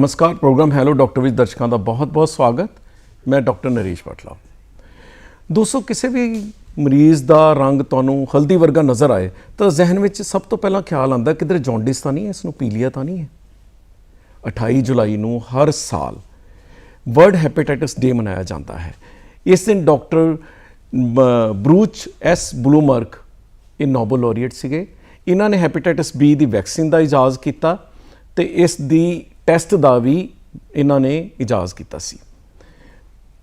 ਨਮਸਕਾਰ, programme hello doctor ਵਿੱਚ ਦਰਸ਼ਕਾਂ ਦਾ ਬਹੁਤ-ਬਹੁਤ ਸਵਾਗਤ। ਮੈਂ ਡਾਕਟਰ ਨਰੇਸ਼ ਪਟਲਾ ਦੋਸਤੋ, ਕਿਸੇ ਵੀ ਮਰੀਜ਼ ਦਾ ਰੰਗ ਤੁਹਾਨੂੰ ਹਲਦੀ ਵਰਗਾ ਨਜ਼ਰ ਆਏ, ਤਾਂ ਜ਼ਿਹਨ ਵਿੱਚ ਸਭ ਤੋਂ ਪਹਿਲਾਂ ਖਿਆਲ ਆਉਂਦਾ ਕਿਧਰੇ ਜੌਂਡਿਸ ਤਾਂ ਨਹੀਂ ਹੈ, ਇਸ ਨੂੰ ਪੀਲੀਆ ਤਾਂ ਨਹੀਂ ਹੈ। 28 ਜੁਲਾਈ ਨੂੰ ਹਰ ਸਾਲ ਵਰਲਡ ਹੈਪੇਟਾਈਟਸ ਡੇ ਮਨਾਇਆ ਜਾਂਦਾ ਹੈ। ਇਸ ਦਿਨ ਡਾਕਟਰ ਬ- ਬਰੂਚ ਐਸ ਬਲੂਮਰਕ ਇਹ ਨੋਬਲ laureate ਸੀਗੇ। ਇਹਨਾਂ ਨੇ ਹੈਪੇਟਾਈਟਿਸ ਬੀ ਦੀ ਵੈਕਸੀਨ ਦਾ ਇਜਾਜ਼ ਕੀਤਾ ਤੇ ਇਸ ਦੀ ਟੈਸਟ ਦਾ ਵੀ ਇਹਨਾਂ ਨੇ ਇਜਾਜ਼ ਕੀਤਾ ਸੀ।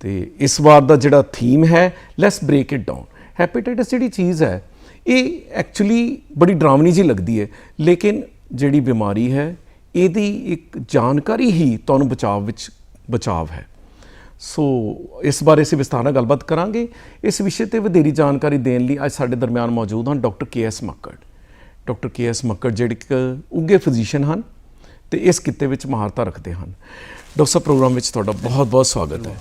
ਤੇ ਇਸ ਵਾਰ ਦਾ ਜਿਹੜਾ ਥੀਮ ਹੈ let's break it down hepatitis ਜਿਹੜੀ ਚੀਜ਼ ਹੈ, ਇਹ ਐਕਚੁਅਲੀ ਬੜੀ ਡਰਾਵਣੀ ਜੀ ਲੱਗਦੀ ਹੈ, ਲੇਕਿਨ ਜਿਹੜੀ ਬਿਮਾਰੀ ਹੈ, ਇਹਦੀ ਇੱਕ ਜਾਣਕਾਰੀ ਹੀ ਤੁਹਾਨੂੰ ਬਚਾਅ ਵਿੱਚ ਬਚਾਵ ਹੈ। ਸੋ ਇਸ ਬਾਰੇ ਅਸੀਂ ਵਿਸਥਾਰ ਨਾਲ ਗੱਲਬਾਤ ਕਰਾਂਗੇ। ਇਸ ਵਿਸ਼ੇ ਤੇ ਵਧੇਰੀ ਜਾਣਕਾਰੀ ਦੇਣ ਲਈ ਅੱਜ ਸਾਡੇ ਦਰਮਿਆਨ ਮੌਜੂਦ ਹਨ doctor K S Makkar. Doctor K S Makkar, ਜਿਹੜੇ ਇੱਕ ਉੱਘੇ ਫਿਜ਼ੀਸ਼ੀਅਨ ਹਨ ਤੇ ਇਸ ਕਿੱਤੇ ਵਿੱਚ ਮਹਾਰਤਾ ਰੱਖਦੇ ਹਨ। ਡਾਕਟਰ ਸਾਹਿਬ ਪ੍ਰੋਗਰਾਮ ਵਿੱਚ ਤੁਹਾਡਾ ਬਹੁਤ-ਬਹੁਤ ਸਵਾਗਤ ਹੈ।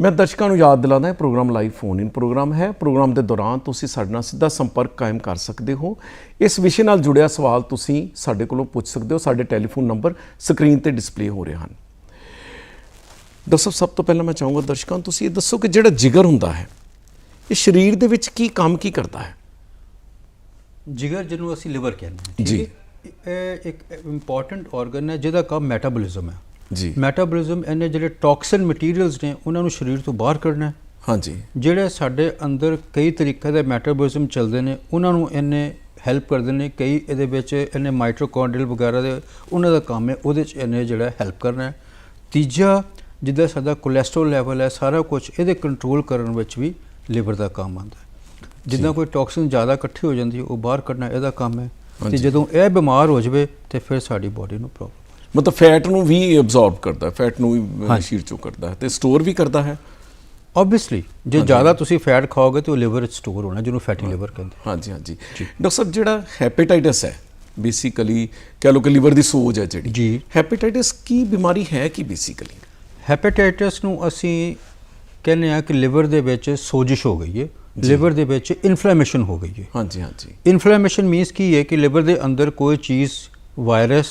ਮੈਂ ਦਰਸ਼ਕਾਂ ਨੂੰ ਯਾਦ ਦਿਲਾਉਂਦਾ ਹਾਂ programme live phone in programme ਹੈ। ਪ੍ਰੋਗਰਾਮ ਦੇ ਦੌਰਾਨ ਤੁਸੀਂ ਸਾਡੇ ਨਾਲ ਸਿੱਧਾ ਸੰਪਰਕ ਕਾਇਮ ਕਰ ਸਕਦੇ ਹੋ। ਇਸ ਵਿਸ਼ੇ ਨਾਲ ਜੁੜਿਆ ਸਵਾਲ ਤੁਸੀਂ ਸਾਡੇ ਕੋਲੋਂ ਪੁੱਛ ਸਕਦੇ ਹੋ। ਸਾਡੇ ਟੈਲੀਫੋਨ ਨੰਬਰ ਸਕਰੀਨ ਤੇ ਡਿਸਪਲੇ ਹੋ ਰਹੇ ਹਨ। ਡਾਕਟਰ ਸਾਹਿਬ ਸਭ ਤੋਂ ਪਹਿਲਾਂ ਮੈਂ ਚਾਹੂੰਗਾ ਦਰਸ਼ਕਾਂ ਨੂੰ ਤੁਸੀਂ ਇਹ ਦੱਸੋ ਕਿ ਜਿਹੜਾ ਜਿਗਰ ਹੁੰਦਾ ਹੈ ਇਹ ਸਰੀਰ ਦੇ ਵਿੱਚ ਕੀ ਕੰਮ ਕੀ ਕਰਦਾ ਹੈ? ਜਿਗਰ ਜਿਹਨੂੰ ਅਸੀਂ ਲਿਵਰ ਕਹਿੰਦੇ ਹਾਂ ਠੀਕ ਜੀ। ਹੈ? ਇਹ ਇੱਕ ਇੰਪੋਰਟੈਂਟ ਆਰਗਨ ਹੈ ਜਿਹਦਾ ਕੰਮ ਮੈਟਾਬੋਲਿਜ਼ਮ ਹੈ। ਜੀ। ਮੈਟਾਬੋਲਿਜ਼ਮ ਇਹਨੇ ਜਿਹੜੇ ਟੌਕਸਿਨ ਮਟੀਰੀਅਲਸ ਨੇ ਉਹਨਾਂ ਨੂੰ ਸਰੀਰ ਤੋਂ ਬਾਹਰ ਕੱਢਣਾ ਹੈ। ਹਾਂਜੀ। ਜਿਹੜੇ ਸਾਡੇ ਅੰਦਰ ਕਈ ਤਰੀਕੇ ਦੇ ਮੈਟਾਬੋਲਿਜ਼ਮ ਚੱਲਦੇ ਨੇ ਉਹਨਾਂ ਨੂੰ ਇਹਨੇ ਹੈਲਪ ਕਰਦੇ ਨੇ ਕਈ ਇਹਦੇ ਵਿੱਚ ਇਹਨੇ ਮਾਈਟੋਕੌਂਡਰੀਅਲ ਵਗੈਰਾ ਦੇ ਉਹਨਾਂ ਦਾ ਕੰਮ ਹੈ ਉਹਦੇ ਚ ਇਹਨੇ ਜਿਹੜਾ ਹੈਲਪ ਕਰਨਾ ਹੈ। ਤੀਜਾ ਜਿੱਦਾਂ ਸਾਡਾ ਕੋਲੇਸਟ੍ਰੋਲ ਲੈਵਲ ਹੈ ਸਾਰਾ ਕੁਝ ਇਹਦੇ ਕੰਟਰੋਲ ਕਰਨ ਵਿੱਚ ਵੀ ਲਿਵਰ ਦਾ ਕੰਮ ਆਉਂਦਾ ਹੈ। ਜਿੱਦਾਂ ਕੋਈ ਟੌਕਸਿਨ ਜ਼ਿਆਦਾ ਇਕੱਠੀ ਹੋ ਜਾਂਦੀ ਹੈ ਉਹ ਬਾਹਰ ਕੱਢਣਾ ਇਹਦਾ ਕੰਮ ਹੈ। ਤੇ। ਜਦੋਂ ਇਹ ਬਿਮਾਰ ਹੋ ਜਾਵੇ ਤੇ ਫਿਰ ਸਾਡੀ ਬਾਡੀ ਨੂੰ ਪ੍ਰੋਬਲਮ ਮਤਲਬ ਫੈਟ ਨੂੰ ਵੀ ਅਬਜ਼ੌਰਬ ਕਰਦਾ ਹੈ ਫੈਟ ਨੂੰ ਵੀ। ਸਰੀਰ ਚੋਂ ਕਰਦਾ ਹੈ ਤੇ ਸਟੋਰ ਵੀ ਕਰਦਾ ਹੈ? ਆਬਵੀਅਸਲੀ ਜੇ ਜ਼ਿਆਦਾ ਤੁਸੀਂ ਫੈਟ ਖਾਓਗੇ ਤੇ ਉਹ ਲਿਵਰ ਵਿੱਚ ਸਟੋਰ ਹੋਣਾ ਜਿਹਨੂੰ ਫੈਟੀ ਲਿਵਰ ਕਹਿੰਦੇ ਹਾਂਜੀ ਹਾਂਜੀ। ਡਾਕਟਰ ਸਾਹਿਬ ਜਿਹੜਾ ਹੈਪੇਟਾਈਟਸ ਹੈ ਬੇਸਿਕਲੀ ਕਹ ਲਓ ਕਿ ਲਿਵਰ ਦੀ ਸੋਜ ਹੈ ਜਿਹੜੀ। ਜੀ। ਹੈਪੇਟਾਈਟਸ ਕੀ ਬਿਮਾਰੀ ਹੈ ਕੀ ਬੇਸਿਕਲੀ ਹੈਪੇਟਾਈਟਸ ਨੂੰ ਅਸੀਂ ਕਹਿੰਦੇ ਆ ਕਿ ਲਿਵਰ ਦੇ ਵਿੱਚ ਸੋਜਿਸ਼ ਹੋ ਗਈ ਹੈ। ਲਿਵਰ ਦੇ ਵਿੱਚ ਇਨਫਲੇਮੇਸ਼ਨ ਹੋ ਗਈ ਹੈ। ਹਾਂਜੀ ਹਾਂਜੀ। ਇਨਫਲੇਮੇਸ਼ਨ ਮੀਨਸ ਕੀ ਹੈ ਕਿ ਲਿਵਰ ਦੇ ਅੰਦਰ ਕੋਈ ਚੀਜ਼ ਵਾਇਰਸ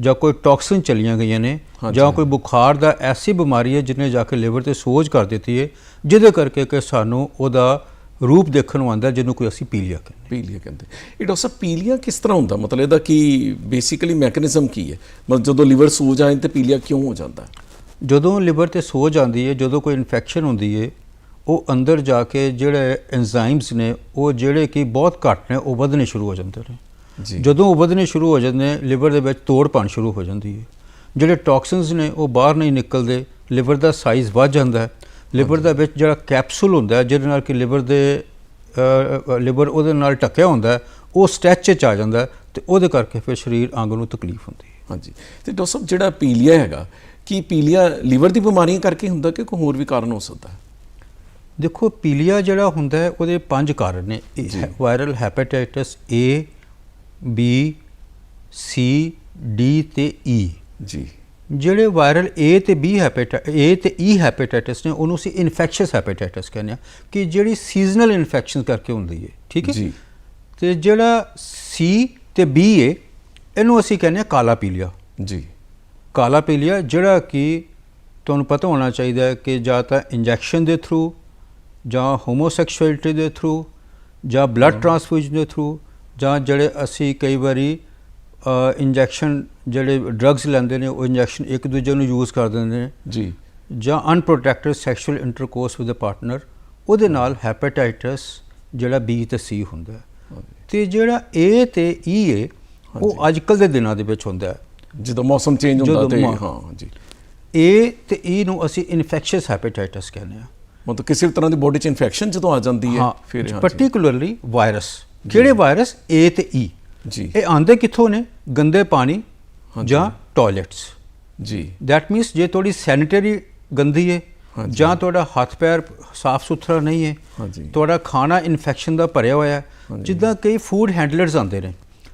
ਜਾਂ ਕੋਈ ਟੌਕਸਿਨ ਚਲੀਆਂ ਗਈਆਂ ਨੇ। ਜਾਂ ਕੋਈ ਬੁਖਾਰ ਦਾ ਐਸੀ ਬਿਮਾਰੀ ਹੈ ਜਿਹਨੇ ਜਾ ਕੇ ਲਿਵਰ ਤੇ ਸੋਜ ਕਰ ਦਿੱਤੀ ਹੈ ਜਿਹਦੇ ਕਰਕੇ ਕਿ ਸਾਨੂੰ ਉਹਦਾ ਰੂਪ ਦੇਖਣ ਨੂੰ ਆਉਂਦਾ ਜਿਹਨੂੰ ਕੋਈ ਅਸੀਂ ਪੀਲੀਆ ਕਹਿੰਦੇ ਪੀਲੀਆ ਕਹਿੰਦੇ ਇਹ ਡਾਕਟਰ ਸਾਹਿਬ ਪੀਲੀਆ ਕਿਸ ਤਰ੍ਹਾਂ ਹੁੰਦਾ? ਮਤਲਬ ਇਹਦਾ ਕੀ ਬੇਸਿਕਲੀ ਮੈਕੈਨਿਜ਼ਮ ਕੀ ਹੈ? ਮਤਲਬ ਜਦੋਂ ਲਿਵਰ ਸੋਜ ਆਏ ਤੇ ਪੀਲੀਆ ਕਿਉਂ ਹੋ ਜਾਂਦਾ ਜਦੋਂ ਲਿਵਰ ਤੇ ਸੋਜ ਆਉਂਦੀ ਹੈ ਜਦੋਂ ਕੋਈ ਇਨਫੈਕਸ਼ਨ ਹੁੰਦੀ ਹੈ ਉਹ ਅੰਦਰ ਜਾ ਕੇ ਜਿਹੜੇ ਐਂਜ਼ਾਈਮਸ ਨੇ ਉਹ ਜਿਹੜੇ ਕਿ ਬਹੁਤ ਘੱਟ ਨੇ ਉਹ ਵਧਣੇ ਸ਼ੁਰੂ ਹੋ ਜਾਂਦੇ ਨੇ। ਜੀ। ਜਦੋਂ ਉਹ ਵਧਣੇ ਸ਼ੁਰੂ ਹੋ ਜਾਂਦੇ ਨੇ ਲਿਵਰ ਦੇ ਵਿੱਚ ਤੋੜ ਪਾਣ ਸ਼ੁਰੂ ਹੋ ਜਾਂਦੀ ਹੈ। ਜਿਹੜੇ ਟੌਕਸਿਨਸ ਨੇ ਉਹ ਬਾਹਰ ਨਹੀਂ ਨਿਕਲਦੇ ਲਿਵਰ ਦਾ ਸਾਈਜ਼ ਵੱਧ ਜਾਂਦਾ ਹੈ। ਲਿਵਰ ਦਾ ਵਿੱਚ ਜਿਹੜਾ ਕੈਪਸੂਲ ਹੁੰਦਾ ਜਿਹਦੇ ਨਾਲ ਕਿ ਲਿਵਰ ਦੇ ਲਿਵਰ ਉਹਦੇ ਨਾਲ ਢੱਕਿਆ ਹੁੰਦਾ ਉਹ ਸਟੈਚ 'ਚ ਆ ਜਾਂਦਾ ਤੇ ਉਹਦੇ ਕਰਕੇ ਫਿਰ ਸਰੀਰ ਅੰਗ ਨੂੰ ਤਕਲੀਫ ਹੁੰਦੀ ਹੈ। ਹਾਂਜੀ। ਤੇ ਡਾਕਟਰ ਸਾਹਿਬ ਜਿਹੜਾ ਪੀਲੀਆ ਹੈਗਾ ਕੀ ਪੀਲੀਆ ਲਿਵਰ ਦੀ ਬਿਮਾਰੀਆਂ ਕਰਕੇ ਹੁੰਦਾ ਕਿ ਕੋਈ ਹੋਰ ਵੀ ਕਾਰਨ ਹੋ ਸਕਦਾ ਹੈ? ਦੇਖੋ ਪੀਲੀਆ ਜਿਹੜਾ ਹੁੰਦਾ ਹੈ ਉਹਦੇ ਪੰਜ ਕਾਰਨ ਨੇ। Viral hepatitis A B C D ਤੇ E ਜੀ। ਜਿਹੜੇ ਵਾਇਰਲ A ਤੇ B ਹੈਪੇਟਾਈਟਸ A ਤੇ E ਹੈਪੇਟਾਈਟਸ ਨੇ ਉਹਨੂੰ ਅਸੀਂ ਇਨਫੈਕਸ਼ੀਅਸ ਹੈਪੇਟਾਈਟਸ ਕਹਿੰਦੇ ਆ ਕਿ ਜਿਹੜੀ ਸੀਜ਼ਨਲ ਇਨਫੈਕਸ਼ਨ ਕਰਕੇ ਹੁੰਦੀ ਹੈ ਠੀਕ ਹੈ? ਜੀ। ਤੇ ਜਿਹੜਾ C ਤੇ B ਹੈ ਇਹਨੂੰ ਅਸੀਂ ਕਹਿੰਦੇ ਆ ਕਾਲਾ ਪੀਲੀਆ। ਜੀ। ਕਾਲਾ ਪੀਲੀਆ ਜਿਹੜਾ ਕਿ ਤੁਹਾਨੂੰ ਪਤਾ ਹੋਣਾ ਚਾਹੀਦਾ ਹੈ ਕਿ ਜਾਂ ਤਾਂ ਇੰਜੈਕਸ਼ਨ ਦੇ ਥਰੂ ਜਾਂ ਹੋਮੋਸੈਕਸ਼ੁਅਲਿਟੀ ਦੇ ਥਰੂ ਜਾਂ ਬਲੱਡ ਟ੍ਰਾਂਸਫਿਊਜ਼ਨ ਦੇ ਥਰੂ ਜਾਂ ਜਿਹੜੇ ਅਸੀਂ ਕਈ ਵਾਰੀ ਇੰਜੈਕਸ਼ਨ ਜਿਹੜੇ ਡਰੱਗਸ ਲੈਂਦੇ ਨੇ ਉਹ ਇੰਜੈਕਸ਼ਨ ਇੱਕ ਦੂਜੇ ਨੂੰ ਯੂਜ਼ ਕਰ ਦਿੰਦੇ ਨੇ। ਜੀ। ਜਾਂ unprotected sexual intercourse with a partner ਉਹਦੇ ਨਾਲ ਹੈਪੇਟਾਈਟਸ ਜਿਹੜਾ B ਤੇ C ਹੁੰਦਾ ਤੇ ਜਿਹੜਾ A ਤੇ E ਹੈ ਉਹ ਅੱਜਕੱਲ ਦੇ ਦਿਨਾਂ ਦੇ ਵਿੱਚ ਹੁੰਦਾ ਹੈ। ਜਦੋਂ ਮੌਸਮ ਚੇਂਜ ਹੁੰਦਾ ਤੇ ਹਾਂ ਜੀ। A ਤੇ E ਨੂੰ ਅਸੀਂ ਇਨਫੈਕਸ਼ੀਅਸ ਹੈਪੇਟਾਈਟਸ ਕਹਿੰਦੇ ਆ ਮਤਲਬ ਕਿਸੇ ਵੀ ਤਰ੍ਹਾਂ ਦੀ ਬੋਡੀ 'ਚ ਇਨਫੈਕਸ਼ਨ ਜਦੋਂ ਆ ਜਾਂਦੀ ਹੈ ਫਿਰ। ਪਾਰਟਿਕੂਲਰਲੀ ਵਾਇਰਸ ਕਿਹੜੇ ਵਾਇਰਸ A ਤੇ E ਜੀ। ਇਹ ਆਂਦੇ ਕਿੱਥੋਂ ਨੇ? ਗੰਦੇ ਪਾਣੀ। ਜਾਂ ਟਾਇਲਟਸ ਜੀ। ਦੈਟ ਮੀਨਸ ਜੇ ਤੁਹਾਡੀ ਸੈਨੀਟਰੀ ਗੰਦੀ ਹੈ। ਜਾਂ ਤੁਹਾਡਾ ਹੱਥ ਪੈਰ ਸਾਫ਼ ਸੁਥਰਾ ਨਹੀਂ ਹੈ। ਤੁਹਾਡਾ ਖਾਣਾ ਇਨਫੈਕਸ਼ਨ ਦਾ ਭਰਿਆ ਹੋਇਆ ਹੈ ਜਿੱਦਾਂ ਕਈ ਫੂਡ ਹੈਂਡਲਰਸ ਆਉਂਦੇ ਨੇ।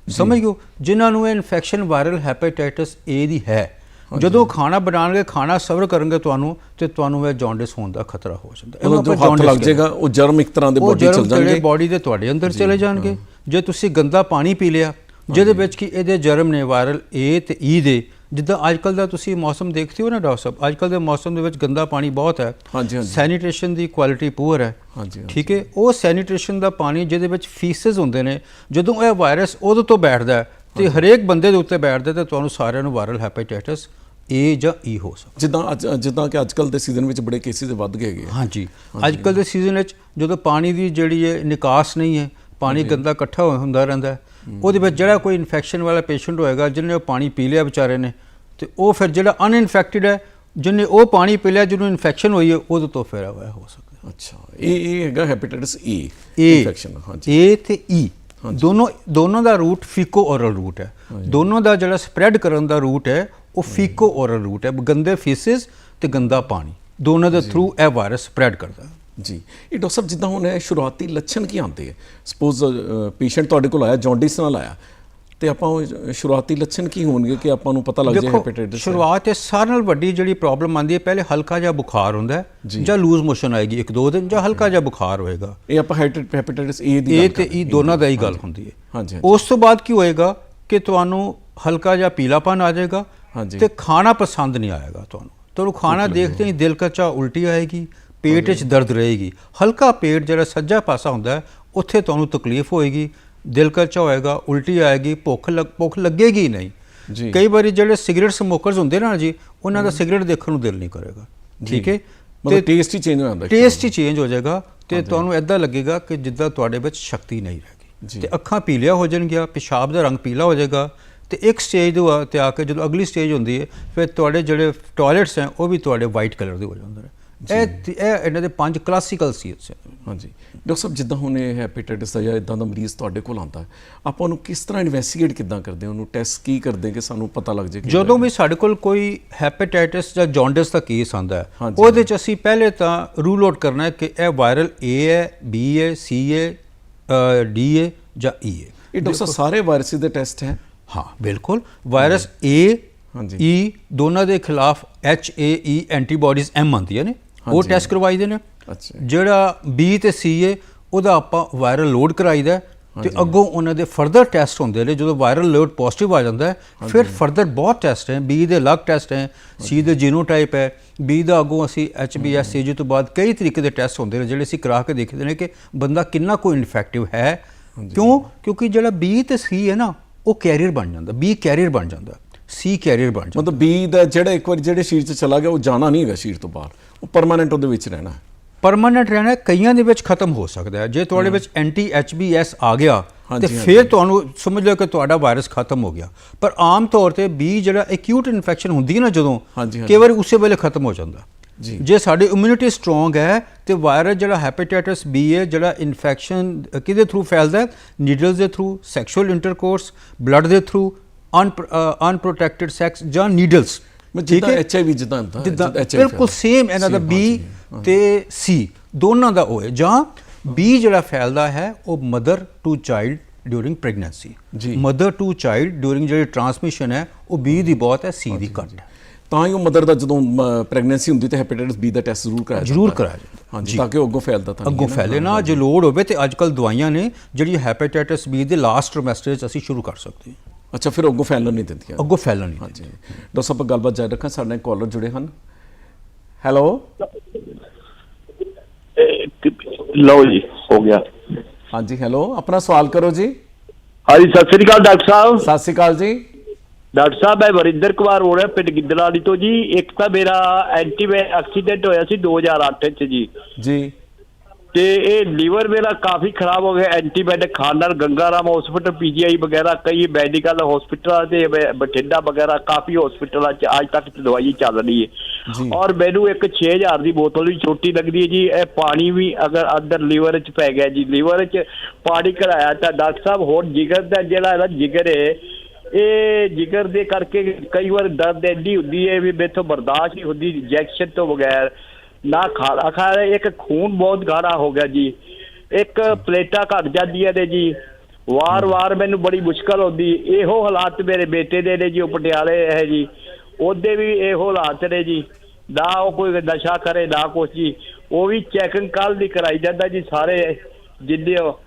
ਸਮਝ ਗਓ ਜਿਨ੍ਹਾਂ ਨੂੰ ਇਹ ਇਨਫੈਕਸ਼ਨ ਵਾਇਰਲ ਹੈਪੇਟਾਈਟਸ A ਦੀ ਹੈ ਜਦੋਂ ਖਾਣਾ ਬਣਾਉਣਗੇ ਖਾਣਾ ਸਰਵ ਕਰਨਗੇ ਤੁਹਾਨੂੰ ਤੇ ਤੁਹਾਨੂੰ ਇਹ ਜੌਂਡਿਸ ਹੋਣ ਦਾ ਖਤਰਾ ਹੋ ਜਾਂਦਾ। ਇਹਨੂੰ ਮਤਲਬ ਜੋ ਆਪਾਂ ਹੱਥ ਲੱਗ ਜਾਏਗਾ ਉਹ ਜਰਮ ਇੱਕ ਤਰ੍ਹਾਂ ਦੇ ਬੋਡੀ ਚਲ ਜਾਣਗੇ। ਬਾਡੀ ਦੇ ਤੁਹਾਡੇ ਅੰਦਰ ਚਲੇ ਜਾਣਗੇ? ਜੇ ਤੁਸੀਂ ਗੰਦਾ ਪਾਣੀ ਪੀ ਲਿਆ ਜਿਹਦੇ ਵਿੱਚ ਕਿ ਇਹਦੇ ਜਰਮ ਨੇ ਵਾਇਰਲ A ਤੇ E ਦੇ ਜਿੱਦਾਂ ਅੱਜ ਕੱਲ ਦਾ ਤੁਸੀਂ ਮੌਸਮ ਦੇਖਦੇ ਹੋ ਨਾ ਡਾਕਟਰ ਸਾਹਿਬ ਅੱਜ ਕੱਲ ਦੇ ਮੌਸਮ ਦੇ ਵਿੱਚ ਗੰਦਾ ਪਾਣੀ ਬਹੁਤ ਹੈ। ਹਾਂਜੀ ਹਾਂਜੀ। ਸੈਨੀਟੇਸ਼ਨ ਦੀ ਕੁਆਲਿਟੀ ਪੂਅਰ ਹੈ। ਹਾਂਜੀ। ਠੀਕ ਹੈ? ਉਹ ਸੈਨੀਟੇਸ਼ਨ ਦਾ ਪਾਣੀ ਜਿਹਦੇ ਵਿੱਚ ਫੀਸਸ ਹੁੰਦੇ ਨੇ ਜਦੋਂ ਇਹ ਵਾਇਰਸ ਉਹਦੇ ਤੋਂ ਬੈਠਦਾ ਤੇ ਹਰੇਕ ਬੰਦੇ ਦੇ ਉੱਤੇ ਬੈਠਦਾ ਤੇ ਤੁਹਾਨੂੰ ਸਾਰਿਆਂ ਨੂੰ ਵਾਇਰਲ ਹੈਪੇਟਾਈਟਸ ਏ ਜਾਂ ਈ ਹੋ ਸਕਦਾ। ਜਿੱਦਾਂ ਅੱਜ ਜਿੱਦਾਂ ਕਿ ਅੱਜਕੱਲ ਦੇ ਸੀਜ਼ਨ ਵਿੱਚ ਬੜੇ ਕੇਸਿਸ ਵੱਧ ਗਏ ਹੈਗੇ ਆ। ਹਾਂਜੀ। ਅੱਜ ਕੱਲ ਦੇ ਸੀਜ਼ਨ ਵਿੱਚ ਜਦੋਂ ਪਾਣੀ ਦੀ ਜਿਹੜੀ ਹੈ ਨਿਕਾਸ ਨਹੀਂ ਹੈ ਪਾਣੀ ਗੰਦਾ ਇਕੱਠਾ ਹੋਇਆ ਹੁੰਦਾ ਰਹਿੰਦਾ ਹੈ, ਉਹਦੇ ਵਿੱਚ ਜਿਹੜਾ ਕੋਈ ਇਨਫੈਕਸ਼ਨ ਵਾਲਾ ਪੇਸ਼ੈਂਟ ਹੋਏਗਾ ਜਿਹਨੇ ਉਹ ਪਾਣੀ ਪੀ ਲਿਆ ਵਿਚਾਰੇ ਨੇ ਤੇ ਉਹ ਫਿਰ ਜਿਹੜਾ ਅਨਇਨਫੈਕਟਡ ਹੈ ਜਿਹਨੇ ਉਹ ਪਾਣੀ ਪੀ ਲਿਆ ਜਿਹਨੂੰ ਇਨਫੈਕਸ਼ਨ ਹੋਈ ਹੈ ਉਹਦੇ ਤੋਂ ਫਿਰ ਇਹ ਹੋ ਸਕਦਾ ਅੱਛਾ ਇਹ ਇਹ ਹੈਗਾ ਹੈਪੇਟਾਈਟਸ ਈ ਏ ਇਨਫੈਕਸ਼ਨ ਹਾਂਜੀ। ਏ ਤੇ ਈ ਦੋਨੋਂ ਦੋਨੋਂ ਦਾ ਰੂਟ ਫੀਕੋ ਔਰਲ ਰੂਟ ਹੈ ਦੋਨੋਂ ਦਾ ਜਿਹੜਾ ਸਪਰੈਡ ਕਰਨ ਦਾ ਰੂਟ ਹੈ ਉਹ ਫੀਕੋ ਔਰਲ ਰੂਟ ਹੈ ਗੰਦੇ ਫੀਸਿਸ ਤੇ ਗੰਦਾ ਪਾਣੀ। ਦੋਨੋਂ ਦੇ ਥਰੂ ਇਹ ਵਾਇਰਸ ਸਪਰੈਡ ਕਰਦਾ ਜੀ। ਇਹ ਡਾਕਟਰ ਸਾਹਿਬ ਜਿੱਦਾਂ ਹੁਣ ਇਹ ਸ਼ੁਰੂਆਤੀ ਲੱਛਣ ਕੀ ਆਉਂਦੇ ਹੈ ਸਪੋਜ਼ ਪੇਸ਼ੈਂਟ ਤੁਹਾਡੇ ਕੋਲ ਆਇਆ ਜੌਂਡਿਸ ਨਾਲ ਆਇਆ ਤੇ ਆਪਾਂ ਉਹ ਸ਼ੁਰੂਆਤੀ ਲੱਛਣ ਕੀ ਹੋਣਗੇ ਕਿ ਆਪਾਂ ਨੂੰ ਪਤਾ ਲੱਗ ਜਾਏ ਹੈਪੇਟਾਈਟਸ ਸ਼ੁਰੂਆਤ 'ਚ ਸਾਰਿਆਂ ਨਾਲ ਵੱਡੀ ਜਿਹੜੀ ਪ੍ਰੋਬਲਮ ਆਉਂਦੀ ਹੈ ਪਹਿਲੇ ਹਲਕਾ ਜਿਹਾ ਬੁਖਾਰ ਹੁੰਦਾ ਹੈ ਜਾਂ। ਲੂਜ਼ ਮੋਸ਼ਨ ਆਏਗੀ ਇੱਕ ਦੋ ਦਿਨ ਜਾਂ ਹਲਕਾ ਜਿਹਾ ਬੁਖਾਰ ਹੋਏਗਾ। ਇਹ ਆਪਾਂ ਹੈਪੇਟਾਈਟਸ ਏ ਦੀ ਇਹ ਤੇ ਇਹ ਦੋਨਾਂ ਦਾ ਹੀ ਗੱਲ ਹੁੰਦੀ ਹੈ। ਹਾਂਜੀ। ਉਸ ਤੋਂ ਬਾਅਦ ਕੀ ਹੋਏਗਾ ਕਿ ਤੁਹਾਨੂੰ ਹਲਕਾ ਜਿਹਾ ਪੀਲਾਪਨ ਆ ਜਾਏਗਾ। ਤੇ ਖਾਣਾ ਪਸੰਦ ਨਹੀਂ ਆਏਗਾ ਤੁਹਾਨੂੰ। ਤੁਹਾਨੂੰ ਖਾਣਾ ਦੇਖਦੇ ਹੀ। ਦਿਲ ਕੱਚਾ ਉਲਟੀ ਆਏਗੀ ਪੇਟ 'ਚ ਦਰਦ ਰਹੇਗੀ। ਹਲਕਾ ਪੇਟ ਜਿਹੜਾ ਸੱਜਾ ਪਾਸਾ ਹੁੰਦਾ ਉੱਥੇ ਤੁਹਾਨੂੰ ਤਕਲੀਫ ਹੋਏਗੀ ਦਿਲ ਕੱਚਾ ਹੋਏਗਾ ਉਲਟੀ ਆਏਗੀ ਭੁੱਖ ਲੱਗ ਭੁੱਖ ਲੱਗੇਗੀ ਨਹੀਂ। ਜੀ। ਕਈ ਵਾਰੀ ਜਿਹੜੇ ਸਿਗਰਟ ਸਮੋਕਰਸ ਹੁੰਦੇ ਨਾ ਜੀ ਉਹਨਾਂ ਦਾ ਸਿਗਰਟ ਦੇਖਣ ਨੂੰ ਦਿਲ ਨਹੀਂ ਕਰੇਗਾ। ਠੀਕ ਹੈ? ਮਤਲਬ ਟੇਸਟ ਹੀ ਚੇਂਜ ਹੋ ਜਾਂਦਾ। ਟੇਸਟ ਹੀ ਚੇਂਜ ਹੋ ਜਾਏਗਾ ਤੇ ਤੁਹਾਨੂੰ ਐਦਾਂ ਲੱਗੇਗਾ ਕਿ ਜਿੱਦਾਂ ਤੁਹਾਡੇ ਵਿੱਚ ਸ਼ਕਤੀ ਨਹੀਂ ਰਹੇਗੀ ਤੇ ਅੱਖਾਂ ਪੀਲੀਆਂ ਹੋ ਜਾਣਗੀਆਂ ਪਿਸ਼ਾਬ ਦਾ ਰੰਗ ਪੀਲਾ ਹੋ ਜਾਏਗਾ ਤੇ ਇੱਕ ਸਟੇਜ ਤੋਂ ਆ- ਤੇ ਆ ਕੇ ਜਦੋਂ ਅਗਲੀ ਸਟੇਜ ਹੁੰਦੀ ਹੈ ਫਿਰ ਤੁਹਾਡੇ ਜਿਹੜੇ ਟਾਇਲਟਸ ਹੈ ਉਹ ਵੀ ਤੁਹਾਡੇ ਵਾਈਟ ਕਲਰ ਦੇ ਹੋ ਜਾਂਦੇ ਨੇ। ਇਹ ਇਹ ਇਹਨਾਂ ਦੇ ਪੰਜ ਕਲਾਸੀਕਲ ਹੈ ਹਾਂਜੀ। ਡਾਕਟਰ ਸਾਹਿਬ ਜਿੱਦਾਂ ਹੁਣ ਇਹ ਹੈਪੇਟਾਈਟਸ ਦਾ ਜਾਂ ਇਦਾਂ ਦਾ ਮਰੀਜ਼ ਤੁਹਾਡੇ ਕੋਲ ਆਉਂਦਾ ਆਪਾਂ ਉਹਨੂੰ ਕਿਸ ਤਰ੍ਹਾਂ ਇਨਵੈਸਟੀਗੇਟ ਕਿੱਦਾਂ ਕਰਦੇ ਹਾਂ ਉਹਨੂੰ ਟੈਸਟ ਕੀ ਕਰਦੇ ਕਿ ਸਾਨੂੰ ਪਤਾ ਲੱਗ ਜਾਏ ਕਿ ਜਦੋਂ ਵੀ ਸਾਡੇ ਕੋਲ ਕੋਈ ਹੈਪੇਟਾਈਟਸ ਜਾਂ ਜੌਂਡਿਸ ਦਾ ਕੇਸ ਆਂਦਾ ਹੈ ਉਹਦੇ ਚ ਅਸੀਂ ਪਹਿਲੇ ਤਾਂ ਰੂਲ ਆਊਟ ਕਰਨਾ ਹੈ ਕਿ ਇਹ ਵਾਇਰਲ ਏ ਹੈ ਬੀ ਹੈ ਸੀ ਹੈ ਡੀ ਹੈ ਜਾਂ ਈ ਹੈ। ਇਹ ਡਾਕਟਰ ਸਾਹਿਬ ਸਾਰੇ ਵਾਇਰਸਿਸ ਦੇ ਟੈਸਟ ਹੈ। ਹਾਂ ਬਿਲਕੁਲ। ਵਾਇਰਸ ਏ ਹਾਂਜੀ। ਈ ਦੋਨਾਂ ਦੇ ਖਿਲਾਫ H A E antibodies M ਆਉਂਦੀਆਂ ਨੇ। ਉਹ। ਟੈਸਟ ਕਰਵਾਈਦੇ ਨੇ। ਅੱਛਾ। ਜਿਹੜਾ ਬੀ ਤੇ ਸੀ ਏ ਉਹਦਾ ਆਪਾਂ ਵਾਇਰਲ ਲੋਡ ਕਰਾਈਦਾ ਤੇ ਅੱਗੋਂ ਉਹਨਾਂ ਦੇ ਫਰਦਰ ਟੈਸਟ ਹੁੰਦੇ ਨੇ। ਜਦੋਂ ਵਾਇਰਲ ਲੋਡ ਪੋਜ਼ਿਟਿਵ ਆ ਜਾਂਦਾ ਹੈ ਫਿਰ ਫਰਦਰ ਬਹੁਤ ਟੈਸਟ ਹੈ। ਬੀ ਦੇ ਅਲੱਗ ਟੈਸਟ ਹੈ ਸੀ ਦੇ ਜੀਨੋਟਾਈਪ ਹੈ। ਬੀ ਦਾ ਅੱਗੋਂ ਅਸੀਂ ਐਚ ਬੀ ਐਸ ਸੀ ਤੋਂ ਬਾਅਦ ਕਈ ਤਰੀਕੇ ਦੇ ਟੈਸਟ ਹੁੰਦੇ ਨੇ ਜਿਹੜੇ ਅਸੀਂ ਕਰਾ ਕੇ ਦੇਖਦੇ ਨੇ ਕਿ ਬੰਦਾ ਕਿੰਨਾ ਕੋ ਇਨਫੈਕਟਿਵ ਹੈ। ਕਿਉਂ? ਕਿਉਂਕਿ ਜਿਹੜਾ ਬੀ ਤੇ ਸੀ ਹੈ ਨਾ ਉਹ ਕੈਰੀਅਰ ਬਣ ਜਾਂਦਾ ਬੀ ਕੈਰੀਅਰ ਬਣ ਜਾਂਦਾ ਸੀ ਕੈਰੀਅਰ ਬਣ ਜਾਂਦਾ। ਮਤਲਬ ਬੀ ਦਾ ਜਿਹੜਾ ਇੱਕ ਵਾਰ ਜਿਹੜੇ ਸ਼ਰੀਰ 'ਚ ਚਲਾ ਗਿਆ ਉਹ ਜਾਣਾ ਨਹੀਂ ਹੈਗਾ ਸ਼ਰੀਰ ਤੋਂ ਬਾਹਰ। ਉਹ ਪਰਮਾਨੈਂਟ ਉਹਦੇ ਵਿੱਚ ਰਹਿਣਾ ਹੈ। ਪਰਮਾਨੈਂਟ ਰਹਿਣਾ ਕਈਆਂ ਦੇ ਵਿੱਚ ਖਤਮ ਹੋ ਸਕਦਾ ਹੈ। ਜੇ ਤੁਹਾਡੇ ਵਿੱਚ ਐਂਟੀ ਐਚਬੀਐਸ ਆ ਗਿਆ ਤੇ ਫਿਰ ਤੁਹਾਨੂੰ ਸਮਝ ਲਓ ਕਿ ਤੁਹਾਡਾ ਵਾਇਰਸ ਖਤਮ ਹੋ ਗਿਆ। ਪਰ ਆਮ ਤੌਰ ਤੇ ਬੀ ਜਿਹੜਾ ਐਕਿਊਟ ਇਨਫੈਕਸ਼ਨ ਹੁੰਦੀ ਹੈ ਨਾ ਜਦੋਂ। ਕਈ ਵਾਰੀ ਉਸੇ ਵੇਲੇ ਖਤਮ ਹੋ ਜਾਂਦਾ। ਜੀ। ਜੇ ਸਾਡੀ ਇਮਿਊਨਿਟੀ ਸਟਰੋਂਗ ਹੈ ਤੇ ਵਾਇਰਸ ਜਿਹੜਾ ਹੈਪੇਟਾਈਟਸ ਬੀ ਹੈ ਜਿਹੜਾ ਇਨਫੈਕਸ਼ਨ ਕਿਹਦੇ ਥਰੂ ਫੈਲਦਾ ਹੈ? ਨੀਡਲਸ ਦੇ ਥਰੂ ਸੈਕਸ਼ੂਅਲ ਇੰਟਰਕੋਰਸ ਬਲੱਡ ਦੇ ਥਰੂ ਅਨਪ੍ਰੋਟੈਕਟਡ ਸੈਕਸ ਜਾਂ ਨੀਡਲਸ ਜਿੱਦਾਂ ਐਚਆਈਵੀ ਜਿੱਦਾਂ ਹੁੰਦਾ ਹੈ, ਜਿੱਦਾਂ HIV ਬਿਲਕੁਲ ਸੇਮ ਇਹਨਾਂ ਦਾ ਬੀ ਤੇ ਸੀ ਦੋਨਾਂ ਦਾ ਉਹ ਹੈ। ਜਾਂ ਬੀ ਜਿਹੜਾ ਫੈਲਦਾ ਹੈ ਉਹ mother to child during pregnancy. Mother to child during ਜਿਹੜੀ ਟਰਾਂਸਮਿਸ਼ਨ ਹੈ ਉਹ ਬੀ ਦੀ ਬਹੁਤ ਹੈ ਸੀ ਦੀ ਘੱਟ ਹੈ। ਤਾਂ ਹੀ ਉਹ ਮਦਰ ਦਾ ਜਦੋਂ ਪ੍ਰੈਗਨੈਂਸੀ ਹੁੰਦੀ ਤੇ ਹੈਪੇਟਾਈਟਸ ਬੀ ਦਾ ਟੈਸਟ ਜ਼ਰੂਰ ਕਰਾਇਆ ਜ਼ਰੂਰ। ਕਰਾਇਆ ਜਾਂਦਾ। ਹਾਂਜੀ ਤਾਂ ਕਿ ਉਹ ਅੱਗੋਂ ਫੈਲਦਾ ਤਾਂ ਨਹੀਂ ਅੱਗੋਂ। ਫੈਲੇ ਨਾ ਜੇ ਲੋੜ ਹੋਵੇ ਤੇ ਅੱਜ ਕੱਲ ਦਵਾਈਆਂ ਨੇ ਜਿਹੜੀ ਹੈਪੇਟਾਈਟਸ ਬੀ ਦੇ ਲਾਸਟ ਟ੍ਰਿਮੈਸਟਰ 'ਚ ਅਸੀਂ ਸ਼ੁਰੂ ਕਰ ਸਕਦੇ ਹਾਂ। ਅੱਛਾ ਫਿਰ ਉਹ ਅੱਗੋਂ ਫੈਲਣ ਨਹੀਂ ਦਿੰਦੀਆਂ। ਅੱਗੋਂ ਫੈਲਣ ਨਹੀਂ ਹਾਂਜੀ। ਡਾਕਟਰ ਸਾਹਿਬ ਆਪਾਂ ਗੱਲਬਾਤ ਜਾਰੀ ਰੱਖਾਂ ਸਾਡੇ ਨਾਲ ਕਾਲਰ ਜੁੜੇ ਹਨ। ਹੈਲੋ ਲਓ ਜੀ ਹੋ ਗਿਆ। ਹਾਂਜੀ ਹੈਲੋ ਆਪਣਾ ਸਵਾਲ ਕਰੋ ਜੀ। ਹਾਂਜੀ ਸਤਿ ਸ੍ਰੀ ਅਕਾਲ ਡਾਕਟਰ ਸਾਹਿਬ। ਸਤਿ ਸ਼੍ਰੀ ਅਕਾਲ ਜੀ। ਡਾਕਟਰ ਸਾਹਿਬ ਮੈਂ ਵਰਿੰਦਰ ਕੁਮਾਰ ਹੋ ਰਿਹਾ ਪਿੰਡ ਗਿੱਦੜਾਲੀ ਤੋਂ ਜੀ। ਇੱਕ ਤਾਂ ਮੇਰਾ ਐਂਟੀ ਐਕਸੀਡੈਂਟ ਹੋਇਆ ਸੀ 2008 ਚ ਜੀ। ਜੀ। ਤੇ ਇਹ ਲੀਵਰ ਮੇਰਾ ਕਾਫੀ ਖਰਾਬ ਹੋ ਗਿਆ ਐਂਟੀਬਾਇਓਟਿਕ ਖਾਣ ਨਾਲ ਗੰਗਾ ਰਾਮ ਹਸਪੀਟਲ ਪੀਜੀਆਈ ਵਗੈਰਾ ਕਈ ਮੈਡੀਕਲ ਹਸਪੀਟਲਾਂ ਤੇ ਬਠਿੰਡਾ ਵਗੈਰਾ ਕਾਫੀ ਹਸਪੀਟਲਾਂ 'ਚ ਅੱਜ ਤੱਕ ਦਵਾਈ ਚੱਲ ਰਹੀ ਹੈ। ਔਰ ਮੈਨੂੰ ਇੱਕ 6000 ਦੀ ਬੋਤਲ ਵੀ ਛੋਟੀ ਲੱਗਦੀ ਹੈ ਜੀ ਇਹ ਪਾਣੀ ਵੀ ਅਗਰ ਅੰਦਰ ਲੀਵਰ 'ਚ ਪੈ ਗਿਆ ਜੀ। ਲੀਵਰ 'ਚ ਪਾਣੀ ਕਢਾਇਆ ਤਾਂ ਡਾਕਟਰ ਸਾਹਿਬ ਹੋਰ ਜਿਗਰ ਦਾ ਜਿਹੜਾ ਇਹਦਾ ਜਿਗਰ ਹੈ ਇਹ ਜਿਗਰ ਦੇ ਕਰਕੇ ਕਈ ਵਾਰ ਦਰਦ ਐਡੀ ਹੁੰਦੀ ਹੈ ਵੀ ਮੇਥੋਂ ਬਰਦਾਸ਼ਤ ਨਹੀਂ ਹੁੰਦੀ, ਇੰਜੈਕਸ਼ਨ ਤੋਂ ਬਗੈਰ ਨਾ ਖਾਣਾ ਖਾ ਰਿਹਾ ਇੱਕ ਖੂਨ ਬਹੁਤ ਗਾੜਾ ਹੋ ਗਿਆ ਜੀ। ਇੱਕ ਪਲੇਟਾਂ ਘਟ ਜਾਂਦੀਆਂ ਨੇ ਜੀ। ਵਾਰ-ਵਾਰ ਮੈਨੂੰ ਬੜੀ ਮੁਸ਼ਕਲ ਹੁੰਦੀ ਇਹੋ ਹਾਲਾਤ ਮੇਰੇ ਬੇਟੇ ਦੇ ਨੇ ਜੀ, ਉਹ ਪਟਿਆਲੇ ਹੈ ਜੀ। ਉਹਦੇ ਵੀ ਇਹੋ ਹਾਲਾਤ ਨੇ ਜੀ। ਨਾ ਉਹ ਕੋਈ ਨਸ਼ਾ ਕਰੇ, ਨਾ ਕੁਛ ਜੀ। ਉਹ ਵੀ ਚੈਕਿੰਗ ਕੱਲ ਦੀ ਕਰਾਈ ਜਾਂਦਾ ਜੀ ਸਾਰੇ, ਜਿੰਨੇ ਉਹ-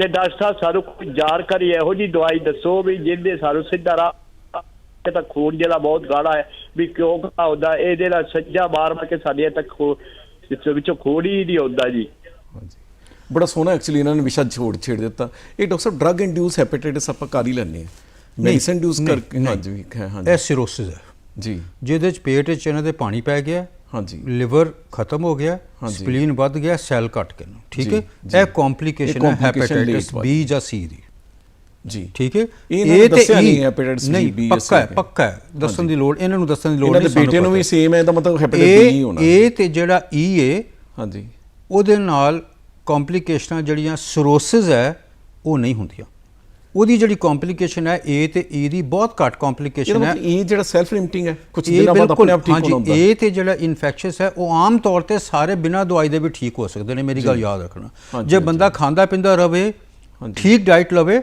ਤੇ ਡਾਕਟਰ ਸਾਹਿਬ ਸਾਨੂੰ ਕੋਈ ਜਾਣਕਾਰੀ ਇਹੋ ਜੀ ਦਵਾਈ ਦੱਸੋ ਵੀ ਜਿਹਦੇ ਸਾਨੂੰ ਸਿੱਧਾ ਰਾਹ ਸਾਡੇ ਤੱਕ ਖੂਨ ਜਿਹੜਾ ਬਹੁਤ ਗਾੜਾ ਹੈ ਵੀ ਕਿਉਂ ਘਾ ਹੁੰਦਾ ਇਹਦੇ ਨਾਲ ਸੱਜਾ ਮਾਰ ਮਾਰ ਕੇ ਸਾਡੇ ਤੱਕ ਖੂਨ ਇਸ ਵਿੱਚੋਂ ਖੂਨ ਹੀ ਨਹੀਂ ਆਉਂਦਾ ਜੀ। ਹਾਂਜੀ। ਬੜਾ ਸੋਹਣਾ ਐਕਚੁਅਲੀ ਇਹਨਾਂ ਨੇ ਵਿਸ਼ਾ ਛੋੜ ਛੇੜ ਦਿੱਤਾ। ਇਹ ਡਾਕਟਰ ਸਾਹਿਬ ਡਰਗ ਇੰਡਿਊਸ ਹੈਪੇਟਾਈਟਸ ਆਪਾਂ ਕਰ ਹੀ ਲੈਂਦੇ ਹਾਂ। ਮੈਡੀਸਨ ਇੰਡਿਊਸ ਕਰਕੇ ਹਾਂਜੀ ਹੈ, ਹਾਂਜੀ। ਇਹ ਸਿਰੋਸਿਸ ਹੈ। ਜੀ। ਜਿਹਦੇ ਚ ਪੇਟ ਵਿੱਚ ਇਹਨਾਂ ਦੇ ਪਾਣੀ ਪੈ ਗਿਆ ਹਾਂਜੀ। ਲਿਵਰ ਖਤਮ ਹੋ ਗਿਆ। ਸਪਲੀਨ ਵੱਧ ਗਿਆ ਸੈੱਲ ਘਟ ਗਏ ਨੇ। ਠੀਕ ਹੈ। ਇਹ ਕੰਪਲਿਕੇਸ਼ਨ ਹੈ ਹੈਪੇਟਾਈਟਸ ਬੀ ਜਾਂ ਸੀ ਦੀ। ਜੀ। ਠੀਕ ਹੈ? ਇਹ ਨੇ ਦੱਸਿਆ ਨਹੀਂ B, ਨਹੀਂ B ਜਾਂ ਪੱਕਾ ਹੈ ਪੱਕਾ ਹੈ। ਦੱਸਣ ਦੀ ਲੋੜ ਇਹਨਾਂ ਨੂੰ ਦੱਸਣ ਦੀ ਲੋੜ ਨਹੀਂ ਬੇਟੇ ਨੂੰ। ਵੀ ਸੇਮ ਹੈ ਇਹਦਾ ਮਤਲਬ ਹੈਪੇਟਾਈਟਸ ਬੀ ਹੋਣਾ ਇਹ ਤੇ ਜਿਹੜਾ ਈ ਹੈ ਹਾਂਜੀ। ਉਹਦੇ ਨਾਲ ਕੰਪਲਿਕੇਸ਼ਨਾਂ ਜਿਹੜੀਆਂ ਸਿਰੋਸਿਸ ਹੈ ਉਹ ਨਹੀਂ ਹੁੰਦੀਆਂ। ਉਹਦੀ ਜਿਹੜੀ ਕੰਪਲਿਕੇਸ਼ਨ ਹੈ ਏ ਤੇ ਈ ਦੀ ਬਹੁਤ ਘੱਟ ਕੰਪਲਿਕੇਸ਼ਨ ਹੈ। ਇਹ ਜਿਹੜਾ ਸੈਲਫ ਲਿਮਟਿੰਗ ਹੈ ਕੁਝ ਦਿਨਾਂ ਬਾਅਦ ਆਪਣੇ ਆਪ ਠੀਕ ਹਾਂਜੀ ਹੋਣਾ ਹੁੰਦਾ। ਇਹ ਤੇ ਜਿਹੜਾ ਇਨਫੈਕਸ਼ਨਸ ਹੈ ਉਹ ਆਮ ਤੌਰ ਤੇ ਸਾਰੇ ਬਿਨਾਂ ਦਵਾਈ ਦੇ ਵੀ ਠੀਕ ਹੋ ਸਕਦੇ ਨੇ ਮੇਰੀ ਗੱਲ ਯਾਦ ਰੱਖਣਾ। ਹਾਂਜੀ, ਜੇ ਬੰਦਾ ਖਾਂਦਾ ਪਿੰਦਾ ਰਵੇ ਹਾਂਜੀ। ਠੀਕ ਡਾਈਟ ਲਵੇ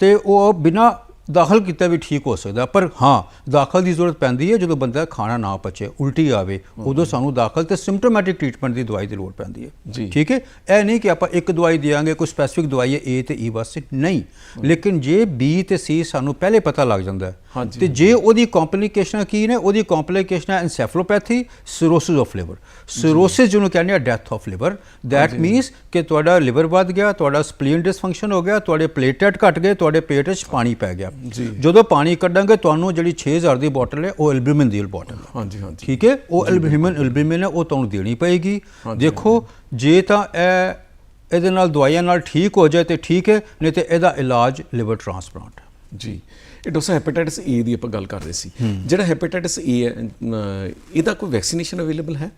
ਤੇ ਉਹ ਬਿਨਾਂ ਦਾਖਲ ਕੀਤਾ ਵੀ ਠੀਕ ਹੋ ਸਕਦਾ ਪਰ ਹਾਂ ਦਾਖਲ ਦੀ ਜ਼ਰੂਰਤ ਪੈਂਦੀ ਹੈ ਜਦੋਂ ਬੰਦਾ ਖਾਣਾ ਨਾ ਪਚੇ ਉਲਟੀ ਆਵੇ ਉਦੋਂ ਸਾਨੂੰ ਦਾਖਲ ਤੇ ਸਿੰਪਟੋਮੈਟਿਕ ਟ੍ਰੀਟਮੈਂਟ ਦੀ ਦਵਾਈ ਦੀ ਲੋੜ ਪੈਂਦੀ। ਹੈ ਠੀਕ ਹੈ ਇਹ ਨਹੀਂ ਕਿ ਆਪਾਂ ਇੱਕ ਦਵਾਈ ਦੇਾਂਗੇ ਕੋਈ ਸਪੈਸੀਫਿਕ ਦਵਾਈ ਹੈ ਏ ਤੇ ਈ ਵਾਸਤੇ ਨਹੀਂ ਲੇਕਿਨ ਜੇ ਬੀ ਤੇ ਸੀ ਸਾਨੂੰ ਪਹਿਲੇ ਪਤਾ ਲੱਗ ਜਾਂਦਾ। ਤੇ ਜੇ ਉਹਦੀ ਕੰਪਲਿਕੇਸ਼ਨਾਂ ਕੀ ਨੇ ਉਹਦੀ ਕੰਪਲਿਕੇਸ਼ਨ ਹੈ encephalopathy cirrhosis of liver cirrhosis ਜਿਹਨੂੰ ਕਹਿੰਦੇ ਆ death of liver that means ਕਿ ਤੁਹਾਡਾ ਲਿਵਰ ਵੱਧ ਗਿਆ ਤੁਹਾਡਾ ਸਪਲੀਨ ਡਿਸਫੰਕਸ਼ਨ ਹੋ ਗਿਆ ਤੁਹਾਡੇ ਪਲੇਟਲੇਟ ਘਟ ਗਏ ਤੁਹਾਡੇ ਪੇਟ ਵਿੱਚ ਪਾਣੀ ਪੈ ਗਿਆ। ਜਦੋਂ ਪਾਣੀ ਕੱਢਾਂਗੇ ਤੁਹਾਨੂੰ ਜਿਹੜੀ 6000 ਦੀ ਬੋਟਲ ਹੈ ਉਹ ਐਲਬੂਮਿਨ ਦੀ ਬੋਟਲ ਹਾਂਜੀ ਹਾਂਜੀ। ਠੀਕ ਹੈ? ਉਹ ਐਲਬੂਮਿਨ ਐਲਬੂਮਿਨ ਹੈ ਉਹ ਤੁਹਾਨੂੰ ਦੇਣੀ ਪਏਗੀ। ਦੇਖੋ ਜੇ ਤਾਂ ਇਹ ਇਹਦੇ ਨਾਲ ਦਵਾਈਆਂ ਨਾਲ ਠੀਕ ਹੋ ਜਾਏ ਤੇ ਠੀਕ ਹੈ ਨਹੀਂ ਤੇ ਇਹਦਾ ਇਲਾਜ ਲਿਵਰ ਟ੍ਰਾਂਸਪਲਾਂਟ ਜੀ। ਇਹ ਡਾਕਟਰ ਹੈਪੇਟਾਈਟਸ ਏ ਦੀ ਆਪਾਂ ਗੱਲ ਕਰ ਰਹੇ ਸੀ। ਜਿਹੜਾ ਹੈਪੇਟਾਈਟਸ ਏ ਹੈ ਇਹਦਾ ਕੋਈ ਵੈਕਸੀਨੇਸ਼ਨ ਅਵੇਲੇਬਲ ਹੈ?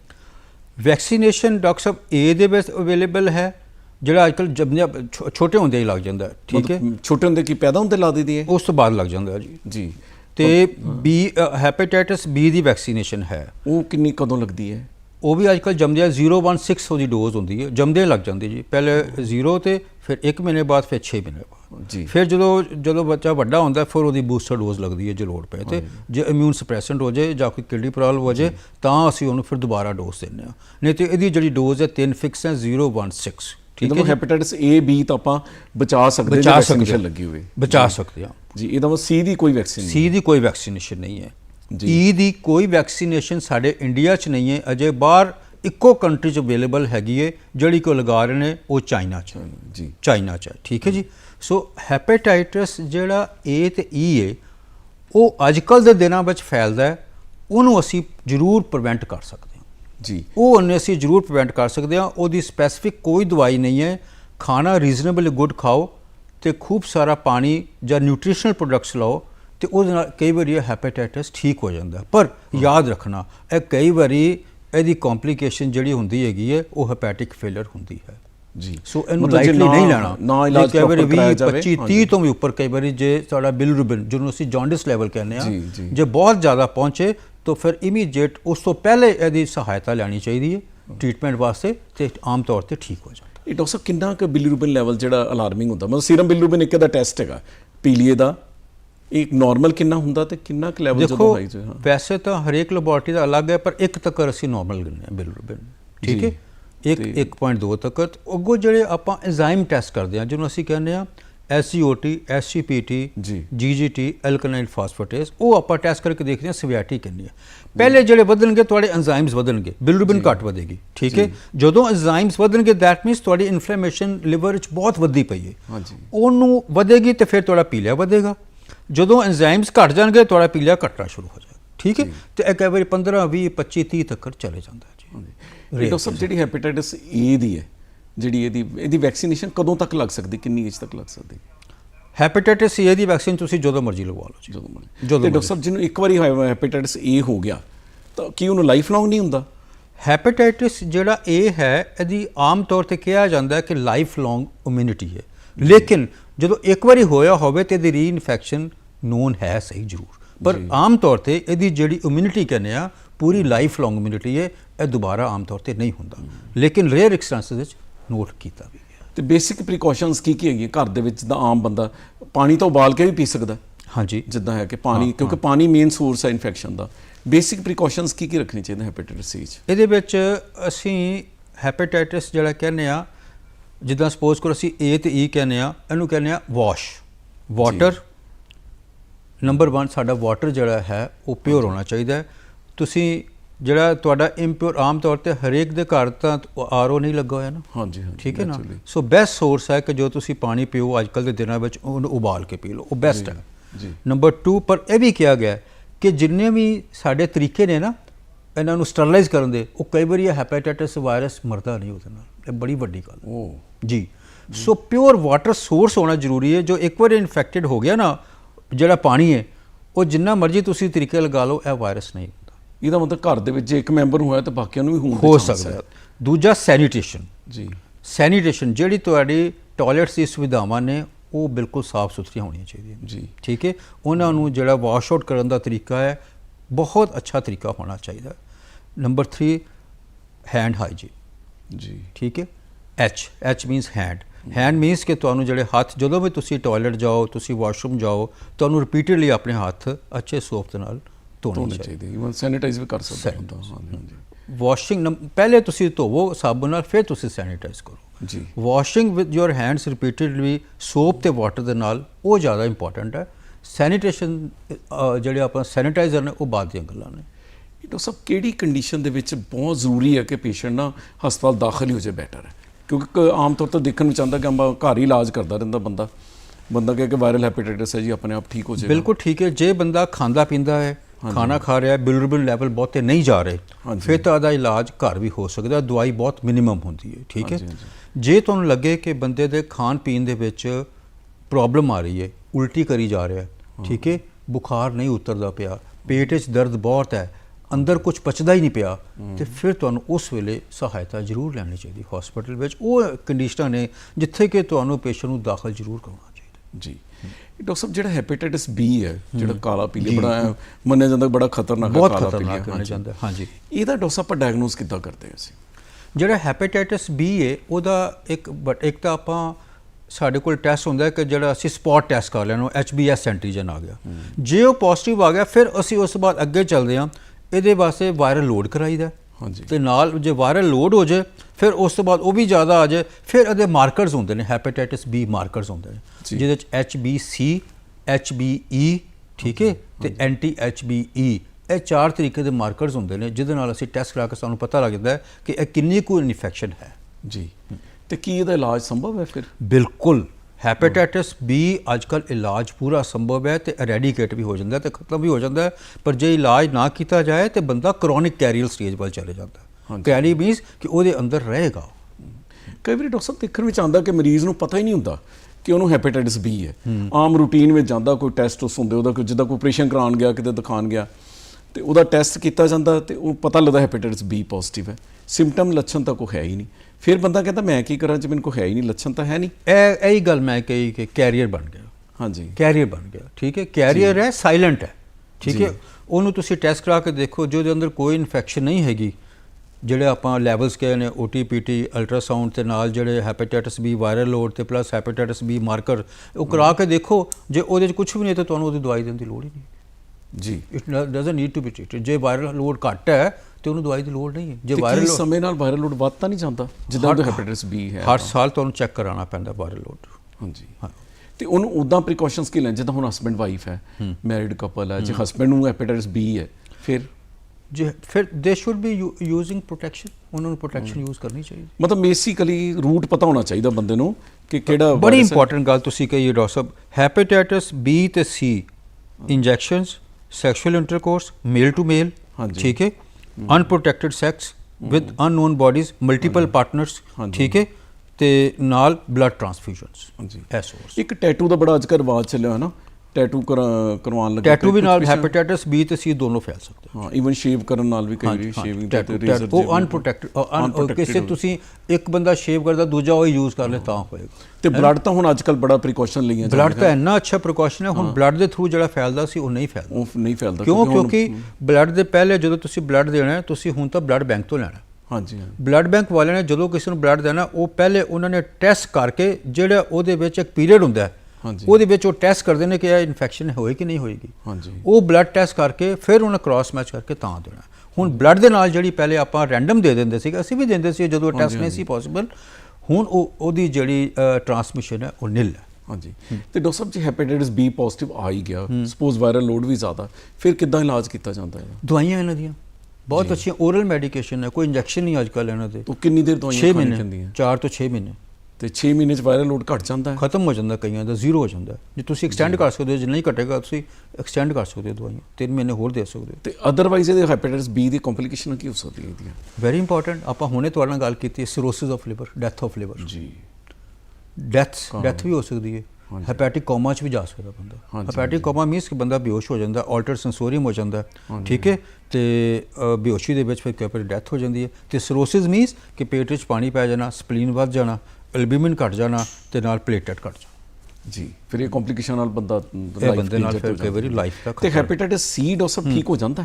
ਵੈਕਸੀਨੇਸ਼ਨ ਡਾਕਟਰ ਸਾਹਿਬ ਏ ਦੇ ਵਿੱਚ ਅਵੇਲੇਬਲ ਹੈ। ਜਿਹੜਾ ਅੱਜਕੱਲ ਜੰਮਿਆ ਛੋ- ਛੋਟੇ ਹੁੰਦੇ ਹੀ ਲੱਗ ਜਾਂਦਾ ਠੀਕ ਹੈ? ਛੋਟੇ ਹੁੰਦੇ ਕੀ ਪੈਦਾ ਹੁੰਦੇ ਲਾ ਦਿੱਤੀ ਹੈ ਉਸ ਤੋਂ ਬਾਅਦ ਲੱਗ ਜਾਂਦਾ ਜੀ। ਜੀ। ਤੇ ਬੀ ਹੈਪੇਟਾਈਟਸ ਬੀ ਦੀ ਵੈਕਸੀਨੇਸ਼ਨ ਹੈ। ਉਹ ਕਿੰਨੀ ਕਦੋਂ ਲੱਗਦੀ ਹੈ? ਉਹ ਵੀ ਅੱਜਕੱਲ ਜੰਮਦਿਆਂ 016 ਉਹਦੀ ਡੋਜ਼ ਹੁੰਦੀ ਹੈ। ਜੰਮਦੇ ਲੱਗ ਜਾਂਦੀ ਜੀ। ਪਹਿਲੇ 0 ਤੇ ਫਿਰ 1 ਮਹੀਨੇ ਬਾਅਦ ਫਿਰ 6 ਮਹੀਨੇ ਬਾਅਦ। ਜੀ। ਫਿਰ ਜਦੋਂ ਜਦੋਂ ਬੱਚਾ ਵੱਡਾ ਹੁੰਦਾ ਫਿਰ ਉਹਦੀ ਬੂਸਟਰ ਡੋਜ਼ ਲੱਗਦੀ ਹੈ ਜੇ ਲੋੜ ਪਏ ਤੇ। ਜੇ ਇਮਿਊਨ ਸਪਰੈਸੈਂਟ ਹੋ ਜਾਏ ਜਾਂ ਕੋਈ ਕਿਡਨੀ ਪ੍ਰੋਬਲਮ ਹੋ ਜਾਏ ਤਾਂ ਅਸੀਂ ਉਹਨੂੰ ਫਿਰ ਦੁਬਾਰਾ ਡੋਜ਼ ਦਿੰਦੇ ਹਾਂ। ਨਹੀਂ ਤੇ ਇਹਦੀ ਜਿਹੜੀ ਡੋਜ਼ ਹੈ ਤਿੰਨ ਫਿਕਸ ਹੈ 016 ਠੀਕ ਹੈ ਮਤਲਬ ਹੈਪੇਟਾਈਟਸ ਏ ਬੀ ਤਾਂ ਆਪਾਂ ਬਚਾ ਸਕਦੇ ਬਚਾ ਸਕਦੇ vaccination ਹਾਂ। ਲੱਗੀ ਹੋਵੇ ਬਚਾ ਸਕਦੇ ਹਾਂ। ਜੀ ਇਹਦਾ ਮਤਲਬ ਸੀ ਦੀ ਕੋਈ ਵੈਕਸੀਨ ਨਹੀਂ ਸੀ ਦੀ ਕੋਈ ਵੈਕਸੀਨੇਸ਼ਨ ਨਹੀਂ ਹੈ। ਜੀ। ਈ ਦੀ ਕੋਈ ਵੈਕਸੀਨੇਸ਼ਨ ਸਾਡੇ ਇੰਡੀਆ 'ਚ ਨਹੀਂ ਹੈ। ਅਜੇ ਬਾਹਰ ਇੱਕੋ ਕੰਟਰੀ 'ਚ ਅਵੇਲੇਬਲ ਹੈਗੀ ਹੈ ਜਿਹੜੀ ਕੋ ਲਗਾ ਰਹੇ ਨੇ ਉਹ ਚਾਈਨਾ 'ਚ। ਜੀ। ਚਾਈਨਾ 'ਚ ਠੀਕ ਹੈ ਜੀ। ਸੋ ਹੈਪੇਟਾਈਟਸ ਜਿਹੜਾ ਏ ਤੇ ਈ ਹੈ ਉਹ ਅੱਜਕੱਲ ਦੇ ਦਿਨਾਂ ਵਿੱਚ ਫੈਲਦਾ ਹੈ। ਉਹਨੂੰ ਅਸੀਂ ਜ਼ਰੂਰ ਪ੍ਰੀਵੈਂਟ ਕਰ ਸਕਦੇ ਹਾਂ। ਜੀ। ਉਹ ਉਹਨੇ ਅਸੀਂ ਜ਼ਰੂਰ ਪ੍ਰੀਵੈਂਟ ਕਰ ਸਕਦੇ ਹਾਂ। ਉਹਦੀ ਸਪੈਸੀਫਿਕ ਕੋਈ ਦਵਾਈ ਨਹੀਂ ਹੈ। ਖਾਣਾ ਰੀਜ਼ਨੇਬਲ ਗੁੱਡ ਖਾਓ ਤੇ ਖੂਬ ਸਾਰਾ ਪਾਣੀ ਜਾਂ ਨਿਊਟ੍ਰੀਸ਼ਨਲ ਪ੍ਰੋਡਕਟਸ ਲਓ ਤੇ ਉਹਦੇ ਨਾਲ ਕਈ ਵਾਰੀ ਇਹ ਹੈਪੇਟਾਈਟਸ ਠੀਕ ਹੋ ਜਾਂਦਾ। ਪਰ ਯਾਦ ਰੱਖਣਾ ਇਹ ਕਈ ਵਾਰੀ ਇਹਦੀ ਕੰਪਲਿਕੇਸ਼ਨ ਜਿਹੜੀ ਹੁੰਦੀ ਹੈਗੀ ਹੈ ਉਹ ਹੈਪੈਟਿਕ ਫੇਲਰ ਹੁੰਦੀ ਹੈ। ਜੀ। ਸੋ ਇਹਨੂੰ ਲਾਈਟਲੀ ਨਹੀਂ ਲੈਣਾ। ਨਾ ਇਲਾਜ ਕਈ ਵਾਰੀ proper ਕਰਾਇਆ 20 ਜਾਵੇ, 25 ਹਾਂਜੀ। 30 ਤੋਂ ਵੀ ਉੱਪਰ ਕਈ ਵਾਰੀ ਜੇ ਤੁਹਾਡਾ ਬਿਲਰੂਬਿਨ ਜਿਹਨੂੰ ਅਸੀਂ ਜੌਂਡਿਸ ਲੈਵਲ ਕਹਿੰਦੇ ਆ। ਜੇ ਬਹੁਤ ਜ਼ਿਆਦਾ ਪਹੁੰਚੇ ਤਾਂ ਫਿਰ ਇਮੀਡੀਏਟ ਉਸ ਤੋਂ ਪਹਿਲੇ ਇਹਦੀ ਸਹਾਇਤਾ ਲੈਣੀ ਚਾਹੀਦੀ ਹੈ ਟ੍ਰੀਟਮੈਂਟ ਵਾਸਤੇ ਤੇ ਆਮ ਤੌਰ ਤੇ ਠੀਕ ਹੋ ਜਾਂਦਾ। ਇਹ ਡਾਕਟਰ ਸਾਹਿਬ ਕਿੰਨਾ ਕੁ ਬਿਲੀਰੂਬਿਨ ਲੈਵਲ ਜਿਹੜਾ ਅਲਾਰਮਿੰਗ ਹੁੰਦਾ? ਮਤਲਬ ਸੀਰਮ ਬਿਲੀਰੂਬਿਨ ਇੱਕ ਦਾ ਟੈਸਟ ਹੈਗਾ ਪੀਲੀਏ ਦਾ। ਇੱਕ ਨਾਰਮਲ ਕਿੰਨਾ ਹੁੰਦਾ ਤੇ ਕਿੰਨਾ ਕੁ ਲੈਵਲ ਜਦੋਂ ਦੇਖੋ ਹਾਈ ਜੋ ਹਾਂ। ਵੈਸੇ ਤਾਂ ਹਰੇਕ ਲੈਬੋਰਟਰੀ ਦਾ ਅਲੱਗ ਹੈ ਪਰ ਇੱਕ ਤੱਕ ਅਸੀਂ ਨਾਰਮਲ ਗਿਣਦੇ ਹਾਂ ਬਿਲਰੂਬਿਨ ਠੀਕ। ਹੈ? ਇੱਕ 1.2 ਤੱਕ ਅੱਗੋਂ ਜਿਹੜੇ ਆਪਾਂ ਐਂਜ਼ਾਈਮ ਟੈਸਟ ਕਰਦੇ ਹਾਂ ਜਿਹਨੂੰ ਅਸੀਂ ਕਹਿੰਦੇ ਆ SCOT SCPT ਜੀ। GGT ਐਲਕਲਾਈਨ ਫਾਸਫੇਟੇਸ ਉਹ ਆਪਾਂ ਟੈਸਟ ਕਰਕੇ ਦੇਖਦੇ ਹਾਂ ਸਿਵਿਆਰਿਟੀ ਕਿੰਨੀ ਹੈ। ਪਹਿਲੇ ਜਿਹੜੇ ਵਧਣਗੇ ਤੁਹਾਡੇ ਐਂਜ਼ਾਈਮਸ ਵਧਣਗੇ ਬਿਲਰੂਬਿਨ ਘੱਟ ਵਧੇਗੀ ਠੀਕ ਹੈ? ਜਦੋਂ ਐਂਜ਼ਾਈਮਸ ਵਧਣਗੇ ਦੈਟ ਮੀਨਸ ਤੁਹਾਡੀ ਇਨਫਲੇਮੇਸ਼ਨ ਲਿਵਰ ਵਿੱਚ ਬਹੁਤ ਵੱਧਦੀ ਪਈ ਹੈ। ਹਾਂਜੀ। ਉਹਨੂੰ ਵਧੇਗੀ ਤੇ ਫਿਰ ਤੁਹਾਡਾ ਪੀਲੀਆ ਵਧੇਗਾ। ਜਦੋਂ ਐਂਜ਼ਾਈਮਸ ਘਟ ਜਾਣਗੇ ਤੁਹਾਡਾ ਪੀਲੀਆ ਘਟਣਾ ਸ਼ੁਰੂ ਹੋ ਜਾਏਗਾ ਠੀਕ ਹੈ? ਤੇ ਇਹ ਕਈ ਵਾਰੀ 15 20 25 30 ਤੱਕ ਚਲੇ ਜਾਂਦਾ ਹੈ ਜੀ। ਇਹ ਡਾਕਟਰ ਸਾਹਿਬ ਜਿਹੜੀ ਹੈਪੇਟਾਈਟਸ ਏ ਦੀ ਹੈ ਜਿਹੜੀ ਇਹਦੀ ਇਹਦੀ ਵੈਕਸੀਨੇਸ਼ਨ ਕਦੋਂ ਤੱਕ ਲੱਗ ਸਕਦੀ ਕਿੰਨੀ ਏਜ ਤੱਕ ਲੱਗ ਸਕਦੀ? ਹੈਪੇਟਾਈਟਿਸ ਸੀ ਦੀ ਵੈਕਸੀਨ ਤੁਸੀਂ ਜਦੋਂ ਮਰਜ਼ੀ ਲਗਵਾ ਲਓ ਜੀ। ਜਦੋਂ ਮਰਜ਼ੀ। ਜਦੋਂ ਤੇ ਡਾਕਟਰ ਸਾਹਿਬ ਜਿਹਨੂੰ ਇੱਕ ਵਾਰੀ ਹੈਪੇਟਾਈਟਸ ਏ ਹੋ ਗਿਆ ਤਾਂ ਕੀ ਉਹਨੂੰ ਲਾਈਫ ਲੌਂਗ ਨਹੀਂ ਹੁੰਦਾ? ਹੈਪੇਟਾਈਟਿਸ ਜਿਹੜਾ ਏ ਹੈ ਇਹਦੀ ਆਮ ਤੌਰ ਤੇ ਕਿਹਾ ਜਾਂਦਾ ਹੈ ਕਿ ਲਾਈਫ ਲੌਂਗ ਇਮਿਊਨਿਟੀ ਹੈ। ਲੇਕਿਨ ਜਦੋਂ ਇੱਕ ਵਾਰੀ ਹੋਇਆ ਹੋਵੇ ਤੇ ਇਹਦੀ ਰੀਇਨਫੈਕਸ਼ਨ ਨੋਨ ਹੈ ਸਹੀ ਜ਼ਰੂਰ। ਪਰ ਆਮ ਤੌਰ ਤੇ ਇਹਦੀ ਜਿਹੜੀ ਇਮਿਊਨਿਟੀ ਕਹਿੰਦੇ ਆ ਪੂਰੀ ਲਾਈਫ ਲੌਂਗ ਇਮਿਊਨਿਟੀ ਹੈ ਇਹ ਦੁਬਾਰਾ ਆਮ ਤੌਰ ਤੇ ਨਹੀਂ ਹੁੰਦਾ। ਲੇਕਿਨ ਰੇਅਰ ਐਕਸਟੈਂਸਸ ਵਿੱਚ ਨੋਟ ਕੀਤਾ। ਵੀ ਗਿਆ ਤੇ ਬੇਸਿਕ ਪ੍ਰੀਕਾਸ਼ਨਸ ਕੀ ਕੀ ਹੈਗੀਆਂ ਘਰ ਦੇ ਵਿੱਚ ਦਾ ਆਮ ਬੰਦਾ ਪਾਣੀ ਤਾਂ ਉਬਾਲ ਕੇ ਵੀ ਪੀ ਸਕਦਾ। ਹਾਂਜੀ। ਜਿੱਦਾਂ ਹੈ ਕਿ ਪਾਣੀ ਕਿਉਂਕਿ ਪਾਣੀ ਮੇਨ ਸੋਰਸ ਹੈ ਇਨਫੈਕਸ਼ਨ ਦਾ। ਬੇਸਿਕ ਪ੍ਰੀਕਾਸ਼ਨਸ ਕੀ ਕੀ ਰੱਖਣੀ ਚਾਹੀਦੀ ਹੈਪੇਟਾਈਟਸ ਸੀ ਚ? ਇਹਦੇ ਵਿੱਚ ਅਸੀਂ ਹੈਪੇਟਾਈਟਿਸ ਜਿਹੜਾ ਕਹਿੰਦੇ ਆ ਜਿੱਦਾਂ ਸਪੋਜ਼ ਕਰੋ ਅਸੀਂ A ਤੇ E ਕਹਿੰਦੇ ਆ ਇਹਨੂੰ ਕਹਿੰਦੇ ਆ ਵਾਸ਼ ਵਾਟਰ ਨੰਬਰ 1 ਸਾਡਾ ਵਾਟਰ ਜਿਹੜਾ ਹੈ ਉਹ ਪਿਓਰ ਹੋਣਾ ਚਾਹੀਦਾ ਹੈ। ਤੁਸੀਂ ਜਿਹੜਾ ਤੁਹਾਡਾ ਇੰਪਿਓਰ ਆਮ ਤੌਰ ਤੇ ਹਰੇਕ ਦੇ ਘਰ ਤਾਂ ਆਰਓ ਨਹੀਂ ਲੱਗਾ ਹੋਇਆ ਨਾ? ਹਾਂਜੀ ਹਾਂਜੀ ਠੀਕ ਹੈ ਨਾ। ਸੋ ਬੈਸਟ ਸੋਰਸ ਹੈ ਕਿ ਜੋ ਤੁਸੀਂ ਪਾਣੀ ਪੀਓ ਅੱਜ ਕੱਲ੍ਹ ਦੇ ਦਿਨਾਂ ਵਿੱਚ ਉਹਨੂੰ ਉਬਾਲ ਕੇ ਪੀ ਲਓ। ਉਹ ਬੈਸਟ ਹੈ। ਜੀ। ਨੰਬਰ 2 ਪਰ ਇਹ ਵੀ ਕਿਹਾ ਗਿਆ ਕਿ ਜਿੰਨੇ ਵੀ ਸਾਡੇ ਤਰੀਕੇ ਨੇ ਨਾ ਇਹਨਾਂ ਨੂੰ ਸਟਰਲਾਈਜ਼ ਕਰਨ ਦੇ ਉਹ ਕਈ ਵਾਰੀ ਹੈਪੇਟਾਈਟਸ ਵਾਇਰਸ ਮਰਦਾ ਨਹੀਂ ਉਹਦੇ ਨਾਲ। ਇਹ ਬੜੀ ਵੱਡੀ ਗੱਲ ਹੈ। ਉਹ ਜੀ। ਸੋ ਪਿਓਰ ਵਾਟਰ ਸੋਰਸ ਹੋਣਾ ਜ਼ਰੂਰੀ ਹੈ। ਜੋ ਇੱਕ ਵਾਰ ਇਨਫੈਕਟਡ ਹੋ ਗਿਆ ਨਾ ਜਿਹੜਾ ਪਾਣੀ ਹੈ ਉਹ ਜਿੰਨਾ ਮਰਜ਼ੀ ਤੁਸੀਂ ਤਰੀਕੇ ਲਗਾ ਲਓ ਇਹ ਵਾਇਰਸ ਨਹੀਂ। ਇਹਦਾ ਮਤਲਬ ਘਰ ਦੇ ਵਿੱਚ ਜੇ ਇੱਕ ਮੈਂਬਰ ਹੋਇਆ ਤਾਂ ਬਾਕੀਆਂ ਨੂੰ ਵੀ ਹੋਣ ਹੋ ਸਕਦਾ। ਹੈ। ਦੂਜਾ ਸੈਨੀਟੇਸ਼ਨ ਜੀ। ਸੈਨੀਟੇਸ਼ਨ ਜਿਹੜੀ ਤੁਹਾਡੀ ਟਾਇਲਟਸ ਦੀ ਸੁਵਿਧਾਵਾਂ ਨੇ ਉਹ ਬਿਲਕੁਲ ਸਾਫ਼ ਸੁਥਰੀਆਂ ਹੋਣੀਆਂ ਚਾਹੀਦੀਆਂ ਜੀ। ਠੀਕ ਹੈ? ਉਹਨਾਂ ਨੂੰ ਜਿਹੜਾ ਵਾਸ਼ ਆਊਟ ਕਰਨ ਦਾ ਤਰੀਕਾ ਹੈ ਬਹੁਤ ਅੱਛਾ ਤਰੀਕਾ ਹੋਣਾ ਚਾਹੀਦਾ। ਨੰਬਰ 3 ਹੈਂਡ ਹਾਈਜੀਨ ਜੀ। ਠੀਕ ਹੈ? H H means hand hand means ਕਿ ਤੁਹਾਨੂੰ ਜਿਹੜੇ ਹੱਥ ਜਦੋਂ ਵੀ ਤੁਸੀਂ ਟਾਇਲਟ ਜਾਓ ਤੁਸੀਂ ਵਾਸ਼ਰੂਮ ਜਾਓ ਤੁਹਾਨੂੰ ਰਿਪੀਟਡਲੀ ਆਪਣੇ ਹੱਥ ਅੱਛੇ ਸੋਪ ਦੇ ਨਾਲ ਧੋਣੇ ਚਾਹੀਦੇ ਚਾਹੀਦੇ। ਇਵਨ ਸੈਨੀਟਾਈਜ਼ ਵੀ ਕਰ ਸਕਦਾ ਹੁੰਦਾ ਹਾਂਜੀ ਹਾਂਜੀ। ਵਾਸ਼ਿੰਗ ਪਹਿਲੇ ਤੁਸੀਂ ਧੋਵੋ ਸਾਬਣ ਨਾਲ ਫਿਰ ਤੁਸੀਂ ਸੈਨੀਟਾਈਜ਼ ਕਰੋ। ਜੀ। Washing with your hands repeatedly soap ਤੇ ਵਾਟਰ ਦੇ ਨਾਲ ਉਹ ਜ਼ਿਆਦਾ ਇੰਪੋਰਟੈਂਟ ਹੈ। ਸੈਨੀਟੇਸ਼ਨ ਜਿਹੜੇ ਆਪਾਂ ਸੈਨੀਟਾਈਜ਼ਰ ਨੇ ਉਹ ਬਾਅਦ ਦੀਆਂ ਗੱਲਾਂ ਨੇ। ਇਹ ਡਾਕਟਰ ਸਾਹਿਬ ਕਿਹੜੀ ਕੰਡੀਸ਼ਨ ਦੇ ਵਿੱਚ ਬਹੁਤ ਜ਼ਰੂਰੀ ਹੈ ਕਿ ਪੇਸ਼ੈਂਟ ਨਾ ਹਸਪਤਾਲ ਦਾਖਲ ਹੀ ਹੋ ਜਾਏ ਬੈਟਰ ਹੈ। ਕਿਉਂਕਿ ਆਮ ਤੌਰ ਤੇ ਦੇਖਣ ਵਿੱਚ ਆਉਂਦਾ ਕਿ ਅੰਬਾ ਘਰ ਹੀ ਇਲਾਜ ਕਰਦਾ ਰਹਿੰਦਾ ਬੰਦਾ। ਬੰਦਾ ਕਹੇ ਕਿ ਵਾਇਰਲ ਹੈਪੇਟਾਈਟਸ ਹੈ ਜੀ ਆਪਣੇ ਆਪ ਠੀਕ ਹੋ ਜਾਏਗਾ। ਬਿਲਕੁਲ ਠੀਕ ਹੈ। ਜੇ ਬੰਦਾ ਖਾਂਦਾ ਪੀਂਦਾ ਹੈ ਖਾਣਾ ਖਾ ਰਿਹਾ ਬਿਲਰੂਬਿਨ ਲੈਵਲ ਬਹੁਤੇ ਨਹੀਂ ਜਾ ਰਹੇ। ਫਿਰ ਤਾਂ ਉਹਦਾ ਇਲਾਜ ਘਰ ਵੀ ਹੋ ਸਕਦਾ ਦਵਾਈ ਬਹੁਤ ਮਿਨੀਮਮ ਹੁੰਦੀ ਹੈ ਠੀਕ ਹੈ? ਜੇ ਤੁਹਾਨੂੰ ਲੱਗੇ ਕਿ ਬੰਦੇ ਦੇ ਖਾਣ ਪੀਣ ਦੇ ਵਿੱਚ ਪ੍ਰੋਬਲਮ ਆ ਰਹੀ ਹੈ ਉਲਟੀ ਕਰੀ ਜਾ ਰਿਹਾ ਹੈ ਠੀਕ ਹੈ? ਬੁਖਾਰ ਨਹੀਂ ਉਤਰਦਾ ਪਿਆ ਪੇਟ 'ਚ ਦਰਦ ਬਹੁਤ ਹੈ ਅੰਦਰ ਕੁਝ ਪਚਦਾ ਹੀ ਨਹੀਂ ਪਿਆ ਤੇ ਫਿਰ ਤੁਹਾਨੂੰ ਉਸ ਵੇਲੇ ਸਹਾਇਤਾ ਜ਼ਰੂਰ ਲੈਣੀ ਚਾਹੀਦੀ ਹਸਪੀਟਲ ਵਿੱਚ ਉਹ ਕੰਡੀਸ਼ਨਾਂ ਨੇ ਜਿੱਥੇ ਕਿ ਤੁਹਾਨੂੰ ਪੇਸ਼ੈਂਟ ਨੂੰ ਦਾਖਲ ਜ਼ਰੂਰ ਕਰਵਾਉਣਾ ਚਾਹੀਦਾ ਜੀ। ਡਾਕਟਰ ਸਾਹਿਬ ਜਿਹੜਾ ਹੈਪੇਟਾਈਟਸ ਬੀ ਹੈ ਜਿਹੜਾ ਕਾਲਾ ਪੀਲੀਆ ਬੜਾ ਮੰਨਿਆ ਜਾਂਦਾ ਬੜਾ ਖਤਰਨਾਕ ਹੈ ਬਹੁਤ ਕਾਲਾ ਖਤਰਨਾਕ ਪੀਲੀਆ, ਮੰਨਿਆ। ਜਾਂਦਾ ਹਾਂਜੀ। ਇਹਦਾ ਡਾਕਟਰ ਸਾਹਿਬ ਆਪਾਂ ਡਾਇਗਨੋਸ ਕਿੱਦਾਂ ਕਰਦੇ ਹਾਂ ਅਸੀਂ? ਜਿਹੜਾ ਹੈਪੇਟਾਈਟਸ ਬੀ ਹੈ ਉਹਦਾ ਇੱਕ ਬਟ ਇੱਕ ਤਾਂ ਆਪਾਂ ਸਾਡੇ ਕੋਲ ਟੈਸਟ ਹੁੰਦਾ ਹੈ ਕਿ ਜਿਹੜਾ ਅਸੀਂ ਸਪੌਟ ਟੈਸਟ ਕਰ ਲੈਣਾ ਐਚਬੀਐਸ ਐਂਟੀਜਨ ਆ ਗਿਆ। ਜੇ ਉਹ ਪੋਜ਼ਿਟਿਵ ਆ ਗਿਆ ਫਿਰ ਅਸੀਂ ਉਸ ਤੋਂ ਬਾਅਦ ਅੱਗੇ ਚੱਲਦੇ ਹਾਂ ਇਹਦੇ ਵਾਸਤੇ ਵਾਇਰਲ ਲੋਡ ਕਰਾਈਦਾ। ਤੇ ਨਾਲ ਜੇ ਵਾਇਰਲ ਲੋਡ ਹੋ ਜਾਏ ਫਿਰ ਉਸ ਤੋਂ ਬਾਅਦ ਉਹ ਵੀ ਜ਼ਿਆਦਾ ਆ ਜਾਏ ਫਿਰ ਇਹਦੇ ਮਾਰਕਰਸ ਹੁੰਦੇ ਨੇ ਹੈਪੇਟਾਈਟਸ ਬੀ ਮਾਰਕਰਸ ਹੁੰਦੇ ਨੇ ਜੀ। ਜਿਹਦੇ ਵਿੱਚ HBC HBE ਠੀਕ ਹੈ? ਤੇ ਐਂਟੀ HBE ਇਹ ਚਾਰ ਤਰੀਕੇ ਦੇ ਮਾਰਕਰਸ ਹੁੰਦੇ ਨੇ ਜਿਹਦੇ ਨਾਲ ਅਸੀਂ ਟੈਸਟ ਕਰਾ ਕੇ ਸਾਨੂੰ ਪਤਾ ਲੱਗ ਜਾਂਦਾ ਹੈ ਕਿ ਇਹ ਕਿੰਨੀ ਕੁ ਇਨਫੈਕਸ਼ਨ ਹੈ। ਜੀ। ਤੇ ਕੀ ਇਹਦਾ ਇਲਾਜ ਸੰਭਵ ਹੈ ਫਿਰ? ਬਿਲਕੁਲ। ਹੈਪੇਟਾਈਟਸ ਬੀ ਅੱਜਕੱਲ ਇਲਾਜ ਪੂਰਾ ਸੰਭਵ ਹੈ ਤੇ ਐਰੈਡੀਕੇਟ ਵੀ ਹੋ ਜਾਂਦਾ ਤੇ ਖਤਮ ਵੀ ਹੋ ਜਾਂਦਾ ਪਰ ਜੇ ਇਲਾਜ ਨਾ ਕੀਤਾ ਜਾਏ ਤੇ ਬੰਦਾ ਕ੍ਰੋਨਿਕ ਕੈਰੀਅਰ ਸਟੇਜ ਵੱਲ ਚਲੇ ਜਾਂਦਾ। ਕੈਰੀ ਮੀਨਸ ਕਿ ਉਹਦੇ ਅੰਦਰ ਰਹੇਗਾ। ਕਈ ਵਾਰੀ ਡਾਕਟਰ ਸਾਹਿਬ ਦੇਖਣ ਵਿੱਚ ਆਉਂਦਾ ਕਿ ਮਰੀਜ਼ ਨੂੰ ਪਤਾ ਹੀ ਨਹੀਂ ਹੁੰਦਾ ਕਿ ਉਹਨੂੰ ਹੈਪੇਟਾਈਟਸ ਬੀ ਹੈ। ਆਮ ਰੂਟੀਨ ਵਿੱਚ ਜਾਂਦਾ ਕੋਈ ਟੈਸਟ ਉਸ ਹੁੰਦੇ ਉਹਦਾ ਕੋਈ ਜਿੱਦਾਂ ਕੋਈ ਆਪਰੇਸ਼ਨ ਕਰਾਉਣ ਗਿਆ ਕਿਤੇ ਦਿਖਾਉਣ ਗਿਆ ਤੇ ਉਹਦਾ ਟੈਸਟ ਕੀਤਾ ਜਾਂਦਾ ਤੇ ਉਹ ਪਤਾ ਲੱਗਦਾ ਹੈਪੇਟਾਈਟਸ ਬੀ ਪੋਜ਼ਿਟਿਵ ਹੈ। ਸਿੰਪਟਮ ਲੱਛਣ ਤਾਂ ਕੋਈ ਹੈ ਹੀ ਨਹੀਂ। ਫਿਰ ਬੰਦਾ ਕਹਿੰਦਾ ਮੈਂ ਕੀ ਕਰਾਂ ਜੇ ਮੈਨੂੰ ਕੋਈ ਹੈ ਹੀ ਨਹੀਂ ਲੱਛਣ ਤਾਂ ਹੈ ਨਹੀਂ। ਇਹ ਇਹੀ ਗੱਲ ਮੈਂ ਕਹੀ ਕਿ ਕੈਰੀਅਰ ਬਣ ਗਿਆ। ਹਾਂਜੀ। ਕੈਰੀਅਰ ਬਣ ਗਿਆ ਠੀਕ ਹੈ? ਕੈਰੀਅਰ ਹੈ ਸਾਇਲੈਂਟ ਹੈ ਠੀਕ ਹੈ? ਉਹਨੂੰ ਤੁਸੀਂ ਟੈਸਟ ਕਰਾ ਕੇ ਦੇਖੋ ਜੋ ਉਹਦੇ ਅੰਦਰ ਕੋਈ ਇਨਫੈਕਸ਼ਨ ਨਹੀਂ ਹੈਗੀ ਜਿਹੜੇ ਆਪਾਂ ਲੈਵਲਸ ਕਹੇ ਨੇ OTPT ਅਲਟਰਾਸਾਊਂਡ ਤੇ ਨਾਲ ਜਿਹੜੇ ਹੈਪੇਟਾਈਟਸ ਬੀ ਵਾਇਰਲ ਲੋਡ ਤੇ ਪਲੱਸ ਹੈਪੇਟਾਈਟਸ ਬੀ ਮਾਰਕਰ ਉਹ ਕਰਾ ਕੇ ਦੇਖੋ ਜੇ ਉਹਦੇ 'ਚ ਕੁਝ ਵੀ ਨਹੀਂ ਤਾਂ ਤੁਹਾਨੂੰ ਉਹਦੀ ਦਵਾਈ ਦੇਣ ਦੀ ਲੋੜ ਹੀ ਨਹੀਂ। ਜੀ। It doesn't need to be treated ਜੇ ਵਾਇਰਲ ਲੋਡ ਘੱਟ ਹੈ ਤੇ ਉਹਨੂੰ ਦਵਾਈ ਦੀ ਲੋੜ ਨਹੀਂ ਹੈ। ਜੇ ਤੇ ਵਾਇਰਲ ਸਮੇਂ ਨਾਲ ਵਾਇਰਲ ਲੋਡ ਵੱਧ ਤਾਂ ਨਹੀਂ ਜਾਂਦਾ? ਜਿੱਦਾਂ ਉਹਦਾ ਹੈਪੇਟਾਈਟਸ ਬੀ ਹੈ ਹਰ ਸਾਲ ਤੁਹਾਨੂੰ ਚੈੱਕ ਕਰਾਉਣਾ ਪੈਂਦਾ ਵਾਇਰਲ ਲੋਡ ਹਾਂਜੀ। ਤੇ ਉਹਨੂੰ ਉਦਾਂ ਪ੍ਰੀਕਾਸ਼ਨਸ ਕੀ ਲੈਣ? ਜਿੱਦਾਂ ਹੁਣ ਹਸਬੰਡ ਵਾਈਫ ਹੈ ਮੈਰਿਡ ਕਪਲ ਹੈ ਜੇ ਹਸਬੰਡ ਨੂੰ ਹੈਪੇਟਾਈਟਸ ਬੀ ਹੈ ਫਿਰ? ਜੇ ਫਿਰ ਦੇ ਸ਼ੁੱਡ ਬੀ ਯੂਜ਼ਿੰਗ ਪ੍ਰੋਟੈਕਸ਼ਨ ਉਹਨਾਂ ਨੂੰ ਪ੍ਰੋਟੈਕਸ਼ਨ ਯੂਜ਼ ਕਰਨੀ ਚਾਹੀਦੀ। ਮਤਲਬ ਬੇਸਿਕਲੀ ਰੂਟ ਪਤਾ ਹੋਣਾ ਚਾਹੀਦਾ ਬੰਦੇ ਨੂੰ ਕਿ ਕਿਹੜਾ ਬੜੀ ਹੈ। ਇੰਪੋਰਟੈਂਟ ਗੱਲ ਤੁਸੀਂ ਕਹੀ ਹੈ ਡਾਕਟਰ ਸਾਹਿਬ। ਹੈਪੇਟਾਈਟਸ ਬੀ ਤੇ C injections sexual intercourse male to male ਹਾਂਜੀ। ਠੀਕ ਹੈ? Unprotected sex with unknown bodies multiple partners. ਠੀਕ ਹੈ? ਤੇ ਨਾਲ ਬਲੱਡ ਟ੍ਰਾਂਸਫਿਊਜ਼ਨਸ ਸੋਰਸ ਇੱਕ ਟੈਟੂ ਦਾ ਬੜਾ ਅੱਜਕੱਲ ਰਿਵਾਜ ਚੱਲਿਆ ਹੋਇਆ ਨਾ ਟੈਟੂ ਕਰਵਾਉਣ ਲੱਗੇ ਟੈਟੂ ਤੇ ਵੀ ਨਾਲ ਹੈਪੇਟਾਈਟਸ ਬੀ ਤੇ ਸੀ ਦੋਨੋਂ ਫੈਲ ਸਕਦੇ ਹਾਂ ਇਵਨ ਸ਼ੇਵ ਕਰਨ ਨਾਲ ਵੀ ਕਈ ਵਾਰੀ ਸ਼ੇਵਿੰਗ ਤੇ tattoo- razor tattoo, ਉਹ ਅਨਪ੍ਰੋਟੈਕਟਡ ਕਿਸੇ। ਤੁਸੀਂ ਇੱਕ ਬੰਦਾ ਸ਼ੇਵ ਕਰਦਾ ਦੂਜਾ ਉਹ ਯੂਜ਼ ਕਰ ਲੇ ਤਾਂ ਹੋਏਗਾ ਤੇ ਬਲੱਡ ਤਾਂ ਹੁਣ ਅੱਜਕੱਲ ਬੜਾ ਪ੍ਰੀਕਾਸ਼ਨ ਲਈਆਂ ਬਲੱਡ ਜਾਂਦੀਆਂ। ਤਾਂ ਇੰਨਾ ਅੱਛਾ ਪ੍ਰੀਕਾਸ਼ਨ ਹੈ ਹੁਣ ਬਲੱਡ ਦੇ ਥਰੂ ਜਿਹੜਾ ਫੈਲਦਾ ਸੀ ਉਹ ਨਹੀਂ ਫੈਲਦਾ ਉਹ ਨਹੀਂ ਫੈਲਦਾ ਕਿਉਂ ਕਿਉਂਕਿ ਬਲੱਡ ਦੇ ਪਹਿਲੇ ਜਦੋਂ ਤੁਸੀਂ ਬਲੱਡ ਦੇਣਾ ਹੈ ਤੁਸੀਂ ਹੁਣ ਤਾਂ ਬਲੱਡ ਬੈਂਕ ਤੋਂ ਲੈਣਾ। ਹਾਂਜੀ ਹਾਂ ਬਲੱਡ ਬੈਂਕ ਵਾਲਿਆਂ ਨੇ ਜਦੋਂ ਕਿਸੇ ਨੂੰ ਬਲੱਡ ਦੇਣਾ ਉਹ ਪਹਿਲੇ ਉਹਨਾਂ ਨੇ ਟੈਸਟ ਕਰਕੇ ਜਿਹੜਾ ਉਹਦੇ ਵਿੱਚ ਇੱਕ ਪੀਰੀਅਡ ਹੁੰਦਾ ਹੈ। ਉਹਦੇ ਵਿੱਚ ਉਹ ਟੈਸਟ ਕਰਦੇ ਨੇ ਕਿ ਇਹ ਇਨਫੈਕਸ਼ਨ ਹੋਏ ਕਿ ਨਹੀਂ ਹੋਏਗੀ ਹਾਂਜੀ। ਉਹ ਬਲੱਡ ਟੈਸਟ ਕਰਕੇ ਫਿਰ ਉਹਨਾਂ ਕ੍ਰਾਸ ਮੈਚ ਕਰਕੇ ਤਾਂ ਦੇਣਾ। ਹੁਣ ਬਲੱਡ ਦੇ ਨਾਲ ਜਿਹੜੀ ਪਹਿਲੇ ਆਪਾਂ ਰੈਂਡਮ ਦੇ ਦਿੰਦੇ ਸੀ ਅਸੀਂ ਵੀ ਦਿੰਦੇ ਸੀ ਜਦੋਂ ਟੈਸਟ ਨਹੀਂ ਸੀ ਪੋਸੀਬਲ ਹੁਣ ਉਹ ਉਹਦੀ ਜਿਹੜੀ ਟਰਾਂਸਮਿਸ਼ਨ ਹੈ ਉਹ ਨਿਲ ਹੈ। ਹਾਂਜੀ। ਤੇ ਡਾਕਟਰ ਸਾਹਿਬ ਜੇ ਹੈਪੇਟਾਈਟਸ ਬੀ ਪੋਜ਼ਿਟਿਵ ਆ ਹੀ ਗਿਆ ਸਪੋਜ਼ ਵਾਇਰਲ ਲੋਡ ਵੀ ਜ਼ਿਆਦਾ ਫਿਰ ਕਿੱਦਾਂ ਇਲਾਜ ਕੀਤਾ ਜਾਂਦਾ ਹੈ ਦਵਾਈਆਂ ਇਹਨਾਂ ਦੀਆਂ। ਬਹੁਤ ਅੱਛੀਆਂ ਓਰਲ ਮੈਡੀਕੇਸ਼ਨ ਹੈ ਕੋਈ ਇੰਜੈਕਸ਼ਨ ਨਹੀਂ ਅੱਜ ਕੱਲ੍ਹ ਇਹਨਾਂ ਦੇ। ਤਾਂ ਕਿੰਨੀ ਦੇਰ 6 ਦਵਾਈਆਂ ਖਾਣੀ ਪੈਂਦੀਆਂ? 4 ਤੋਂ 6 ਮਹੀਨੇ। ਤੇ 6 ਮਹੀਨੇ ਚ ਵਾਇਰਲ ਲੋਡ ਘਟ ਜਾਂਦਾ ਹੈ। ਖਤਮ ਹੋ ਜਾਂਦਾ ਕਈਆਂ ਦਾ ਜ਼ੀਰੋ ਹੋ ਜਾਂਦਾ। ਜੇ ਤੁਸੀਂ ਐਕਸਟੈਂਡ ਕਰ ਸਕਦੇ ਹੋ ਜੇ ਨਹੀਂ ਘਟੇਗਾ ਤੁਸੀਂ ਐਕਸਟੈਂਡ ਕਰ ਸਕਦੇ ਹੋ ਦਵਾਈਆਂ। 3 ਮਹੀਨੇ ਹੋਰ ਦੇ ਸਕਦੇ ਹੋ। ਤੇ ਅਦਰਵਾਈਜ਼ ਇਹਦੇ ਹੈਪੇਟਾਈਟਸ ਬੀ ਦੀ ਕੰਪਲਿਕੇਸ਼ਨ ਕੀ ਹੋ ਸਕਦੀ ਹੈ ਇਹਦੀਆਂ ਵੈਰੀ ਇੰਪੋਰਟੈਂਟ ਆਪਾਂ ਹੁਣੇ ਤੁਹਾਡੇ ਨਾਲ ਗੱਲ ਕੀਤੀ cirrhosis of liver death of liver ਜੀ। ਡੈਥ ਡੈਥ ਵੀ ਹੋ ਸਕਦੀ ਹੈ। ਹੈਪੈਟਿਕ ਕੋਮਾ ਚ ਵੀ ਜਾ ਸਕਦਾ ਬੰਦਾ। ਹੈਪੈਟਿਕ ਕੋਮਾ ਮੀਨਸ ਕਿ ਬੰਦਾ ਬੇਹੋਸ਼ ਹੋ ਜਾਂਦਾ ਆਲਟਰ ਸੈਂਸੋਰੀਅਮ ਹੋ ਜਾਂਦਾ। ਠੀਕ ਹੈ? ਤੇ ਬੇਹੋਸ਼ੀ ਦੇ ਵਿੱਚ ਫਿਰ ਕਈ ਡੈਥ ਹੋ ਜਾਂਦੀ ਹੈ। ਤੇ ਸਿਰੋਸਿਸ ਮੀਨਸ ਕਿ ਪੇਟ ਵਿੱਚ ਪਾਣੀ ਪੈ ਜਾਣਾ ਸਪਲੀਨ ਵੱਧ ਜਾਣਾ। ਐਲਬੂਮਿਨ ਘਟ ਜਾਣਾ ਤੇ ਨਾਲ ਪਲੇਟਲੇਟ ਘਟ ਜਾਣਾ। ਜੀ ਫਿਰ ਇਹ ਕੰਪਲਿਕੇਸ਼ਨ ਨਾਲ ਬੰਦਾ ਇਹ ਬੰਦੇ ਨਾਲ ਫਿਰ ਕਈ ਵਾਰੀ ਲਾਈਫ ਦਾ ਤੇ ਹੈਪੇਟਾਈਟਸ ਸੀ ਡਾਕਟਰ ਸਾਹਿਬ ਠੀਕ ਹੋ ਜਾਂਦਾ?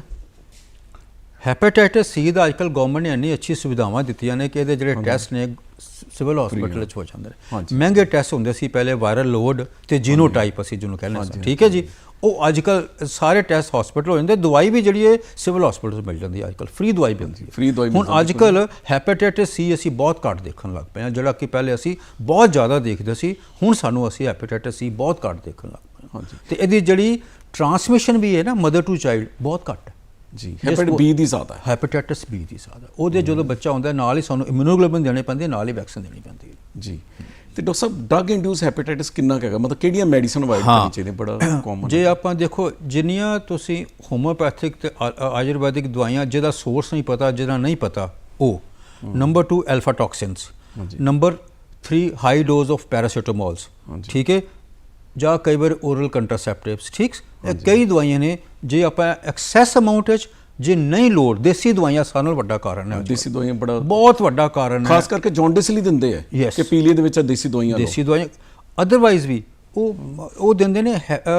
ਹੈਪੇਟਾਈਟਸ ਸੀ ਦਾ ਅੱਜਕੱਲ ਗਵਰਨਮੈਂਟ ਨੇ ਇੰਨੀ ਅੱਛੀ ਸੁਵਿਧਾਵਾਂ ਦਿੱਤੀਆਂ ਨੇ ਕਿ ਇਹਦੇ ਜਿਹੜੇ ਟੈਸਟ ਨੇ ਸਿਵਲ ਹਸਪੀਟਲ ਵਿੱਚ ਹੋ ਜਾਂਦੇ ਨੇ। ਮਹਿੰਗੇ ਟੈਸਟ ਹੁੰਦੇ ਸੀ ਪਹਿਲੇ ਵਾਇਰਲ ਲੋਡ ਤੇ ਜੀਨੋਟਾਈਪ ਅਸੀਂ ਜਿਹਨੂੰ ਕਹਿੰਦੇ ਸੀ। ਠੀਕ ਹੈ ਜੀ? ਉਹ ਅੱਜਕੱਲ ਸਾਰੇ ਟੈਸਟ ਹਸਪੀਟਲ ਹੋ ਜਾਂਦੇ ਦਵਾਈ ਵੀ ਜਿਹੜੀ ਹੈ ਸਿਵਲ ਹਸਪੀਟਲ ਤੋਂ ਮਿਲ ਜਾਂਦੀ ਹੈ ਅੱਜਕੱਲ ਫ੍ਰੀ ਦਵਾਈ ਮਿਲਦੀ ਹੈ। Free ਦਵਾਈ ਹੁਣ ਜਾਂਦੀ ਹੈ। ਅੱਜਕੱਲ ਹੈਪੇਟਾਈਟਸ ਸੀ ਅਸੀਂ ਬਹੁਤ ਘੱਟ ਦੇਖਣ ਲੱਗ ਪਏ ਹਾਂ ਜਿਹੜਾ ਕਿ ਪਹਿਲੇ ਅਸੀਂ ਬਹੁਤ ਜ਼ਿਆਦਾ ਦੇਖਦੇ ਸੀ ਹੁਣ ਸਾਨੂੰ ਅਸੀਂ ਹੈਪੇਟਾਈਟਸ ਸੀ ਬਹੁਤ ਘੱਟ ਦੇਖਣ ਲੱਗ ਪਏ ਹਾਂਜੀ। ਤੇ ਇਹਦੀ ਜਿਹੜੀ ਟਰਾਂਸਮਿਸ਼ਨ ਵੀ ਹੈ ਨਾ ਮਦਰ ਟੂ ਚਾਈਲਡ ਬਹੁਤ ਘੱਟ ਹੈ। ਜੀ ਜਿਸ ਹੈਪੇਟ ਕੋ- ਬੀ ਦੀ ਜ਼ਿਆਦਾ ਹੈ। ਹੈਪੇਟਾਈਟਸ ਬੀ ਦੀ ਸਾਦਾ ਉਹਦੇ ਜਦੋਂ ਬੱਚਾ ਹੁੰਦਾ ਨਾਲ ਹੀ ਸਾਨੂੰ ਇਮਿਊਨੋਗਲੋਬਿਨ ਦੇਣੇ ਪੈਂਦੇ ਨਾਲ ਹੀ ਵੈਕਸੀਨ ਦੇਣੀ ਪੈਂਦੀ ਹੈ। ਜੀ। ਤੇ ਡਾਕਟਰ ਸਾਹਿਬ ਡਰਗ ਇੰਡਿਊਸ ਹੈਪੇਟਾਈਟਸ ਕਿੰਨਾ ਹੈਗਾ? ਮਤਲਬ ਕਿਹੜੀਆਂ ਮੈਡੀਸਨ ਅਵਾਇਡ ਕਰਨੀ ਚਾਹੀਦੀਆਂ? ਬੜਾ ਕਾਮਨ ਜੇ ਆਪਾਂ ਦੇਖੋ ਜਿੰਨੀਆਂ ਤੁਸੀਂ ਹੋਮੋਪੈਥਿਕ ਤੇ ਆਯੁਰਵੈਦਿਕ ਦਵਾਈਆਂ ਜਿਹਦਾ ਸੋਰਸ ਨਹੀਂ ਪਤਾ ਜਿਹਦਾ ਨਹੀਂ ਪਤਾ ਉਹ। Number 2 alpha toxins. Number 3 high dose of paracetamols. ਠੀਕ ਹੈ? ਜਾਂ ਕਈ ਵਾਰ ਓਰਲ ਕੰਟਰਾਸੈਪਟਿਵਸ ਠੀਕ? ਕਈ ਦਵਾਈਆਂ ਨੇ ਜੇ ਆਪਾਂ ਐਕਸੈਸ ਅਮਾਉਂਟ ਵਿੱਚ ਜੇ ਨਹੀਂ ਲੋੜ ਦੇਸੀ ਦਵਾਈਆਂ ਸਾਰਿਆਂ ਨਾਲੋਂ ਵੱਡਾ ਕਾਰਨ ਹੈ। ਦੇਸੀ ਦਵਾਈਆਂ ਬੜਾ ਬਹੁਤ ਵੱਡਾ ਕਾਰਨ ਹੈ। ਖਾਸ ਕਰਕੇ ਜੌਂਡਿਸ ਲਈ ਦਿੰਦੇ ਆ. ਕਿ ਪੀਲੀਏ ਦੇ ਵਿੱਚ ਦੇਸੀ ਦਵਾਈਆਂ ਦੇਸੀ ਦਵਾਈਆਂ। ਅਦਰਵਾਈਜ਼ ਵੀ ਉਹ ਉਹ ਦਿੰਦੇ ਨੇ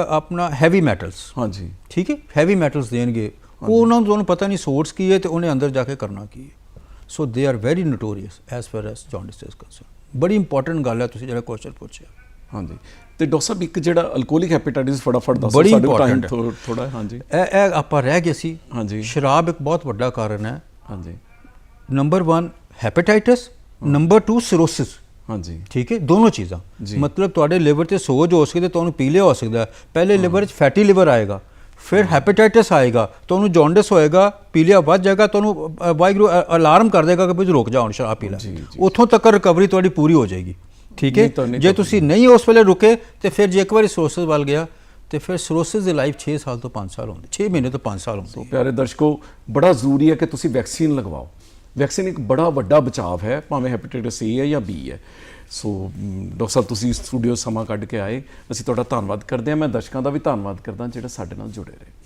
ਆਪਣਾ ਹੈਵੀ ਮੈਟਲਸ ਹਾਂਜੀ। ਠੀਕ ਹੈ? ਹੈਵੀ ਮੈਟਲਸ ਦੇਣਗੇ। ਉਹ ਉਹਨਾਂ ਨੂੰ ਤੁਹਾਨੂੰ ਪਤਾ ਨਹੀਂ ਸੋਰਸ ਕੀ ਹੈ ਤੇ ਉਹਨੇ ਅੰਦਰ ਜਾ ਕੇ ਕਰਨਾ ਕੀ ਹੈ। So they are very notorious S for S jaundice is concern ਬੜੀ ਇੰਪੋਰਟੈਂਟ ਗੱਲ ਹੈ ਤੁਸੀਂ ਜਿਹੜਾ ਕੁਐਸਚਨ ਪੁੱਛਿਆ। ਹਾਂਜੀ। ਤੇ ਡਾਕਟਰ ਸਾਹਿਬ ਇੱਕ ਜਿਹੜਾ ਅਲਕੋਹਲਿਕ ਹੈਪੇਟਾਈਟਸ ਫਟਾਫਟ ਦੱਸੋ ਸਾਡੇ ਟਾਈਮ। ਥੋੜਾ ਹਾਂਜੀ। ਇਹ ਇਹ ਆਪਾਂ ਰਹਿ ਗਏ ਸੀ। ਹਾਂਜੀ। ਸ਼ਰਾਬ ਇੱਕ ਬਹੁਤ ਵੱਡਾ ਕਾਰਨ ਹੈ। ਹਾਂਜੀ। ਨੰਬਰ 1 ਹੈਪੇਟਾਈਟਸ ਨੰਬਰ 2 ਸਿਰੋਸਿਸ ਹਾਂਜੀ। ਠੀਕ ਹੈ? ਦੋਨੋਂ ਚੀਜ਼ਾਂ। ਮਤਲਬ ਤੁਹਾਡੇ ਲਿਵਰ ਤੇ ਸੋਜ ਹੋ ਸਕਦੀ ਤੁਹਾਨੂੰ ਪੀਲੀਆ ਹੋ ਸਕਦਾ। ਪਹਿਲੇ ਲਿਵਰ 'ਚ ਫੈਟੀ ਲਿਵਰ ਆਏਗਾ। ਫਿਰ ਹੈਪੇਟਾਈਟਸ ਆਏਗਾ। ਤੁਹਾਨੂੰ ਜੌਂਡਿਸ ਹੋਏਗਾ ਪੀਲੀਆ ਵੱਧ ਜਾਏਗਾ ਤੁਹਾਨੂੰ ਅ- ਅਲਾਰਮ ਕਰ ਦੇਗਾ ਕਿ ਵੀ ਰੁਕ ਜਾ ਹੁਣ ਸ਼ਰਾਬ ਪੀ ਲੈ। ਜੀ, ਜੀ। ਉੱਥੋਂ ਤੱਕ ਰਿਕਵਰੀ ਤੁਹਾਡੀ ਪੂਰੀ ਹੋ ਜਾਏਗੀ। ਠੀਕ ਹੈ? ਜੇ ਤੁਸੀਂ ਨਹੀਂ। ਉਸ ਵੇਲੇ ਰੁਕੇ ਤੇ ਫਿਰ ਜੇ ਇੱਕ ਵਾਰੀ ਸੋਰਸਿਸ ਵੱਲ ਗਿਆ ਤੇ ਫਿਰ ਸਿਰੋਸਿਸ ਦੀ ਲਾਈਫ 6 ਸਾਲ ਤੋਂ 5 ਸਾਲ ਹੁੰਦੀ 6 ਮਹੀਨੇ ਤੋਂ 5 ਸਾਲ ਹੁੰਦੀ। ਹੈ ਪਿਆਰੇ ਦਰਸ਼ਕੋ ਬੜਾ ਜ਼ਰੂਰੀ ਹੈ ਕਿ ਤੁਸੀਂ ਵੈਕਸੀਨ ਲਗਵਾਓ। ਵੈਕਸੀਨ ਇੱਕ ਬੜਾ ਵੱਡਾ ਬਚਾਅ ਹੈ ਭਾਵੇਂ ਹੈਪੇਟਾਈਟਸ ਏ ਹੈ ਜਾਂ ਬੀ ਹੈ। ਸੋ ਡਾਕਟਰ ਸਾਹਿਬ ਤੁਸੀਂ ਸਟੂਡੀਓ ਸਮਾਂ ਕੱਢ ਕੇ ਆਏ। ਅਸੀਂ ਤੁਹਾਡਾ ਧੰਨਵਾਦ ਕਰਦੇ ਹਾਂ। ਮੈਂ ਦਰਸ਼ਕਾਂ ਦਾ ਵੀ ਧੰਨਵਾਦ ਕਰਦਾ ਜਿਹੜਾ ਸਾਡੇ ਨਾਲ ਜੁੜੇ ਰਹੇ।